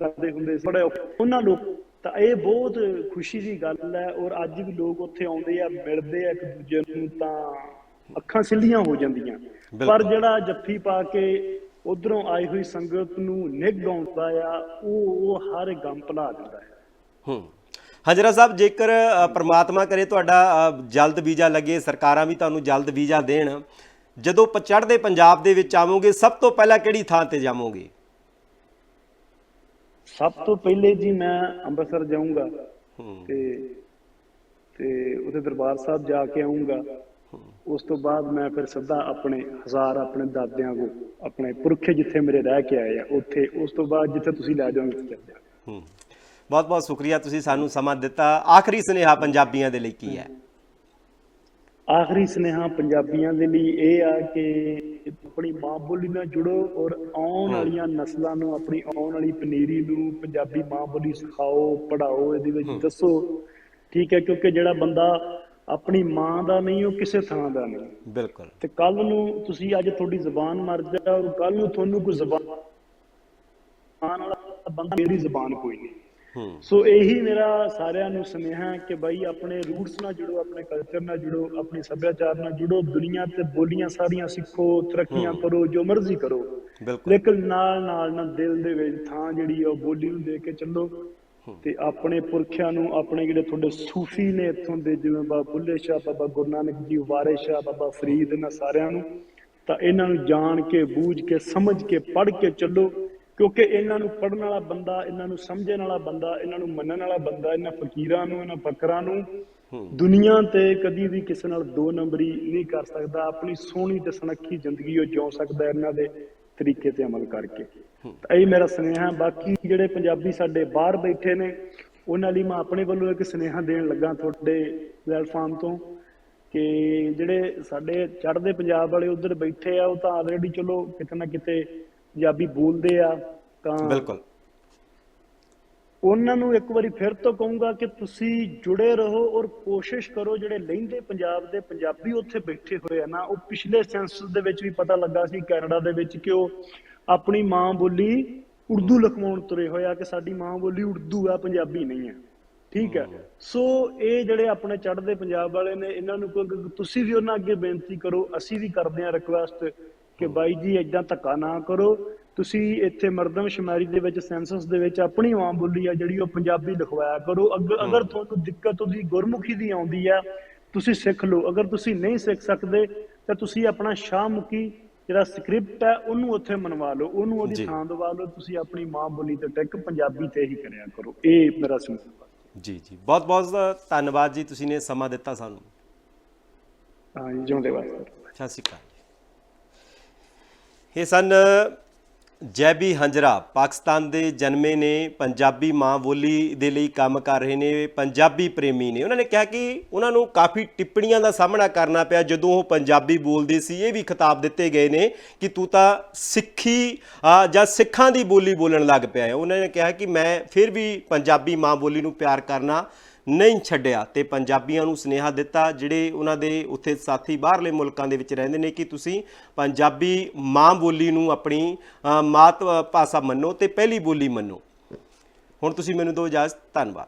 ਕਰਦੇ ਹੁੰਦੇ ਸੀ ਬੜੇ ਉਹਨਾਂ ਲੋਕ ਤਾਂ ਇਹ ਬਹੁਤ ਖੁਸ਼ੀ ਦੀ ਗੱਲ ਹੈ ਔਰ ਅੱਜ ਵੀ ਲੋਕ ਉੱਥੇ ਆਉਂਦੇ ਆ ਮਿਲਦੇ ਆ ਇੱਕ ਦੂਜੇ ਨੂੰ ਤਾਂ ਅੱਖਾਂ ਸਿੱਲੀਆਂ ਹੋ ਜਾਂਦੀਆਂ। ਪਰ। ਜਿਹੜਾ ਜੱਫੀ ਪਾ ਕੇ ਉਧਰੋਂ ਆਈ ਹੋਈ ਸੰਗਤ ਨੂੰ ਨਿੱਘ ਆਉਂਦਾ ਆ ਉਹ ਉਹ ਹਰ ਗਮ ਭੁਲਾ ਦਿੰਦਾ ਹੈ। ਹੂੰ। ਹਜਰਾ ਸਾਹਿਬ ਜੇਕਰ ਪ੍ਰਮਾਤਮਾ ਕਰੇ ਤੁਹਾਡਾ ਜਲਦ ਵੀਜ਼ਾ ਲੱਗੇ ਸਰਕਾਰਾਂ ਵੀ ਤੁਹਾਨੂੰ ਜਲਦ ਵੀਜ਼ਾ ਦੇਣ ਜਦੋਂ ਚੜ੍ਹਦੇ ਪੰਜਾਬ ਦੇ ਵਿੱਚ ਆਵੋਗੇ ਸਭ ਤੋਂ ਪਹਿਲਾਂ ਕਿਹੜੀ ਥਾਂ ਤੇ ਜਾਵੋਗੇ? ਸਭ ਤੋਂ ਪਹਿਲੇ ਜੀ ਮੈਂ ਅੰਮ੍ਰਿਤਸਰ ਜਾਊਂਗਾ ਹੂੰ। ਤੇ ਤੇ ਉਹਦੇ ਦਰਬਾਰ ਸਾਹਿਬ ਜਾ ਕੇ ਆਉਂਗਾ ਉਸ ਤੋਂ ਬਾਅਦ ਮੈਂ ਫਿਰ ਸਿੱਧਾ ਆਪਣੇ ਹਜ਼ਾਰ ਆਪਣੇ ਦਾਦਿਆਂ ਕੋ ਆਪਣੇ ਪੁਰਖੇ ਜਿੱਥੇ ਮੇਰੇ ਰਹਿ ਕੇ ਆਏ ਆ ਉੱਥੇ ਉਸ ਤੋਂ ਬਾਅਦ ਜਿੱਥੇ ਤੁਸੀਂ ਲੈ ਜਾਓਗੇ ਉੱਥੇ ਚੱਲ ਜਾ ਹੂੰ। ਬਹੁਤ ਬਹੁਤ ਸ਼ੁਕਰੀਆ ਤੁਸੀਂ ਸਾਨੂੰ ਸਮਾਂ ਦਿੱਤਾ। ਆਖਰੀ ਸੁਨੇਹਾ ਪੰਜਾਬੀਆਂ ਦੇ ਲਈ ਕੀ ਹੈ? ਆਖਰੀ ਸੁਨੇਹਾ ਪੰਜਾਬੀਆਂ ਦੇ ਲਈ ਇਹ ਆ ਕਿ ਆਪਣੀ ਮਾਂ ਬੋਲੀ ਨਾਲ ਜੁੜੋ ਔਰ ਆਉਣ ਵਾਲੀਆਂ ਨਸਲਾਂ ਨੂੰ ਆਪਣੀ ਆਉਣ ਵਾਲੀ ਪਨੀਰੀ ਨੂੰ ਪੰਜਾਬੀ ਮਾਂ ਬੋਲੀ ਸਿਖਾਓ ਪੜ੍ਹਾਓ ਇਹਦੇ ਵਿੱਚ ਦੱਸੋ। ਠੀਕ ਹੈ ਕਿਉਂਕਿ ਜਿਹੜਾ ਬੰਦਾ ਆਪਣੀ ਮਾਂ ਦਾ ਨਹੀਂ ਉਹ ਕਿਸੇ ਥਾਂ ਦਾ ਨਹੀਂ। ਬਿਲਕੁਲ। ਤੇ ਕੱਲ ਨੂੰ ਤੁਸੀਂ ਅੱਜ ਤੁਹਾਡੀ ਜ਼ੁਬਾਨ ਮਰ ਜਾ ਔਰ ਕੱਲ ਨੂੰ ਤੁਹਾਨੂੰ ਕੋਈ ਜ਼ੁਬਾਨ ਵਾਲਾ ਬੰਦਾ ਮੇਰੀ ਜ਼ੁਬਾਨ ਕੋਈ ਨਹੀਂ। ਹੂੰ। ਸੋ ਇਹੀ ਮੇਰਾ ਸਾਰਿਆਂ ਨੂੰ ਸੁਨੇਹਾ ਹੈ ਕਿ ਬਾਈ ਆਪਣੇ ਰੂਟਸ ਨਾਲ ਜੁੜੋ ਆਪਣੇ ਕਲਚਰ ਨਾਲ ਜੁੜੋ ਆਪਣੀ ਸੱਭਿਆਚਾਰ ਨਾਲ ਜੁੜੋ ਦੁਨੀਆ ਤੇ ਬੋਲੀਆਂ ਸਾਰੀਆਂ ਸਿੱਖੋ ਤਰੱਕੀਆਂ ਕਰੋ ਜੋ ਮਰਜ਼ੀ ਕਰੋ। ਬਿਲਕੁਲ। ਲੇਕਿਨ ਨਾਲ ਨਾਲ ਨਾ ਦਿਲ ਦੇ ਵਿੱਚ ਥਾਂ ਜਿਹੜੀ ਉਹ ਬੋਲੀ ਨੂੰ ਦੇ ਕੇ ਚੱਲੋ। ਤੇ ਆਪਣੇ ਪੁਰਖਿਆਂ ਨੂੰ ਆਪਣੇ ਜਿਹੜੇ ਤੁਹਾਡੇ ਸੂਫੀ ਨੇ ਇੱਥੋਂ ਦੇ ਜਿਵੇਂ ਬਾਬਾ ਬੁੱਲੇ ਸ਼ਾਹ ਬਾਬਾ ਗੁਰੂ ਨਾਨਕ ਜੀ ਵਾਰਿਸ ਸ਼ਾਹ ਬਾਬਾ ਫਰੀਦ ਇਹਨਾਂ ਸਾਰਿਆਂ ਨੂੰ ਤਾਂ ਇਹਨਾਂ ਨੂੰ ਜਾਣ ਕੇ ਬੂਝ ਕੇ ਸਮਝ ਕੇ ਪੜ੍ਹ ਕੇ ਚੱਲੋ ਕਿਉਂਕਿ ਇਹਨਾਂ ਨੂੰ ਪੜਨ ਵਾਲਾ ਬੰਦਾ ਇਹਨਾਂ ਨੂੰ ਸਮਝਣ ਵਾਲਾ ਬੰਦਾ ਇਹਨਾਂ ਨੂੰ ਮੰਨਣ ਵਾਲਾ ਬੰਦਾ ਇਹਨਾਂ ਫਕੀਰਾਂ ਨੂੰ ਇਹਨਾਂ ਫਕਰਾਂ ਨੂੰ ਦੁਨੀਆ ਤੇ ਕਦੀ ਵੀ ਕਿਸੇ ਨਾਲ ਦੋ ਨੰਬਰੀ ਨਹੀਂ ਕਰ ਸਕਦਾ ਆਪਣੀ ਸੋਹਣੀ ਤੇ ਸੁਨੱਖੀ ਜ਼ਿੰਦਗੀ ਉਹ ਜਿਉ ਸਕਦਾ ਇਹਨਾਂ ਦੇ ਤਰੀਕੇ ਤੇ ਅਮਲ ਕਰਕੇ। ਇਹ ਮੇਰਾ ਸੁਨੇਹਾ ਬਾਕੀ ਜਿਹੜੇ ਪੰਜਾਬੀ ਸਾਡੇ ਬਾਹਰ ਬੈਠੇ ਨੇ ਉਹਨਾਂ ਲਈ ਮੈਂ ਆਪਣੇ ਵੱਲੋਂ ਇੱਕ ਸੁਨੇਹਾ ਦੇਣ ਲੱਗਾ ਤੁਹਾਡੇ ਪਲੇਟਫਾਰਮ ਤੋਂ ਕਿ ਜਿਹੜੇ ਸਾਡੇ ਚੜ੍ਹਦੇ ਪੰਜਾਬ ਵਾਲੇ ਉਧਰ ਬੈਠੇ ਆ ਉਹ ਤਾਂ ਆਲਰੇਡੀ ਚਲੋ ਕਿਤੇ ਨਾ ਕਿਤੇ ਪੰਜਾਬੀ ਬੋਲਦੇ ਆ ਤਾਂ ਬਿਲਕੁਲ। ਉਹਨਾਂ ਨੂੰ ਇੱਕ ਵਾਰੀ ਫਿਰ ਤੋਂ ਕਹੂੰਗਾ ਕਿ ਤੁਸੀਂ ਜੁੜੇ ਰਹੋ ਔਰ ਕੋਸ਼ਿਸ਼ ਕਰੋ ਜਿਹੜੇ ਲਹਿੰਦੇ ਪੰਜਾਬ ਦੇ ਪੰਜਾਬੀ ਉੱਥੇ ਬੈਠੇ ਹੋਏ ਆ ਨਾ ਉਹ ਪਿਛਲੇ ਸੈਂਸਸ ਦੇ ਵਿੱਚ ਵੀ ਪਤਾ ਲੱਗਾ ਸੀ ਕੈਨੇਡਾ ਦੇ ਵਿੱਚ ਕਿ ਉਹ ਆਪਣੀ ਮਾਂ ਬੋਲੀ ਉਰਦੂ ਲਿਖਵਾਉਣ ਤੁਰੇ ਹੋਏ ਆ ਕਿ ਸਾਡੀ ਮਾਂ ਬੋਲੀ ਉਰਦੂ ਆ ਪੰਜਾਬੀ ਨਹੀਂ ਹੈ ਠੀਕ ਹੈ? ਸੋ ਇਹ ਜਿਹੜੇ ਆਪਣੇ ਚੜ੍ਹਦੇ ਪੰਜਾਬ ਵਾਲੇ ਨੇ ਇਹਨਾਂ ਨੂੰ ਕੋਈ ਤੁਸੀਂ ਵੀ ਉਹਨਾਂ ਅੱਗੇ ਬੇਨਤੀ ਕਰੋ ਅਸੀਂ ਵੀ ਕਰਦੇ ਹਾਂ ਰਿਕੁਐਸਟ ਕਿ ਬਾਈ ਜੀ ਏਦਾਂ ਧੱਕਾ ਨਾ ਕਰੋ। ਤੁਸੀਂ ਇੱਥੇ ਮਰਦਮਸ਼ੁਮਾਰੀ ਦੇ ਵਿੱਚ ਸੈਂਸਸ ਦੇ ਵਿੱਚ ਆਪਣੀ ਮਾਂ ਬੋਲੀ ਆ ਜਿਹੜੀ ਉਹ ਪੰਜਾਬੀ ਲਿਖਵਾਇਆ ਕਰੋ। ਅਗ- ਅਗਰ ਤੁਹਾਨੂੰ ਦਿੱਕਤ ਉਹਦੀ ਗੁਰਮੁਖੀ ਦੀ ਆਉਂਦੀ ਆ ਤੁਸੀਂ ਸਿੱਖ ਲਓ। ਅਗਰ ਤੁਸੀਂ ਨਹੀਂ ਸਿੱਖ ਸਕਦੇ ਤਾਂ ਤੁਸੀਂ ਆਪਣਾ ਸ਼ਾਹਮੁਖੀ ਜਿਹੜਾ ਸਕ੍ਰਿਪਟ ਹੈ ਉਹਨੂੰ ਉੱਥੇ ਮਨਵਾ ਲਓ ਉਹਨੂੰ ਉਹਦੀ। ਥਾਂ ਦਵਾ ਲਓ ਤੁਸੀਂ ਆਪਣੀ ਮਾਂ ਬੋਲੀ ਤੇ ਟਿਕ ਪੰਜਾਬੀ ਤੇ ਹੀ ਕਰਿਆ ਕਰੋ। ਇਹ ਮੇਰਾ ਹੈ। ਜੀ ਜੀ। ਬਹੁਤ ਬਹੁਤ ਧੰਨਵਾਦ ਜੀ ਤੁਸੀਂ ਨੇ ਸਮਾਂ ਦਿੱਤਾ ਸਾਨੂੰ। ਹਾਂ ਜੀ, ਜਿਉਂਦੇ ਵਾਸਤੇ। ਸਤਿ ਸ਼੍ਰੀ ਅਕਾਲ ਇਹ ਸਨ ਜੈਬੀ ਹੰਜਰਾ ਪਾਕਿਸਤਾਨ ਦੇ ਜਨਮੇ ਨੇ, ਪੰਜਾਬੀ ਮਾਂ ਬੋਲੀ ਦੇ ਲਈ ਕੰਮ ਕਰ ਰਹੇ ਨੇ, ਪੰਜਾਬੀ ਪ੍ਰੇਮੀ ਨੇ। ਉਹਨਾਂ ਨੇ ਕਿਹਾ ਕਿ ਉਹਨਾਂ ਨੂੰ ਕਾਫੀ ਟਿੱਪਣੀਆਂ ਦਾ ਸਾਹਮਣਾ ਕਰਨਾ ਪਿਆ ਜਦੋਂ ਉਹ ਪੰਜਾਬੀ ਬੋਲਦੇ ਸੀ। ਇਹ ਵੀ ਖਿਤਾਬ ਦਿੱਤੇ ਗਏ ਨੇ ਕਿ ਤੂੰ ਤਾਂ ਸਿੱਖੀ ਜਾਂ ਸਿੱਖਾਂ ਦੀ ਬੋਲੀ ਬੋਲਣ ਲੱਗ ਪਿਆ ਹੈ। ਉਹਨਾਂ ਨੇ ਕਿਹਾ ਕਿ ਮੈਂ ਫਿਰ ਵੀ ਪੰਜਾਬੀ ਮਾਂ ਬੋਲੀ ਨੂੰ ਪਿਆਰ ਕਰਨਾ ਨਹੀਂ ਛੱਡਿਆ ਤੇ ਪੰਜਾਬੀਆਂ ਨੂੰ ਸੁਨੇਹਾ ਦਿੱਤਾ ਜਿਹੜੇ ਉਹਨਾਂ ਦੇ ਉੱਥੇ ਸਾਥੀ ਬਾਹਰਲੇ ਮੁਲਕਾਂ ਦੇ ਵਿੱਚ ਰਹਿੰਦੇ ਨੇ ਕਿ ਤੁਸੀਂ ਪੰਜਾਬੀ ਮਾਂ ਬੋਲੀ ਨੂੰ ਆਪਣੀ ਮਾਤ ਭਾਸ਼ਾ ਮੰਨੋ ਤੇ ਪਹਿਲੀ ਬੋਲੀ ਮੰਨੋ। ਹੁਣ ਤੁਸੀਂ ਮੈਨੂੰ ਦਿਓ ਇਜਾਜ਼ਤ, ਧੰਨਵਾਦ।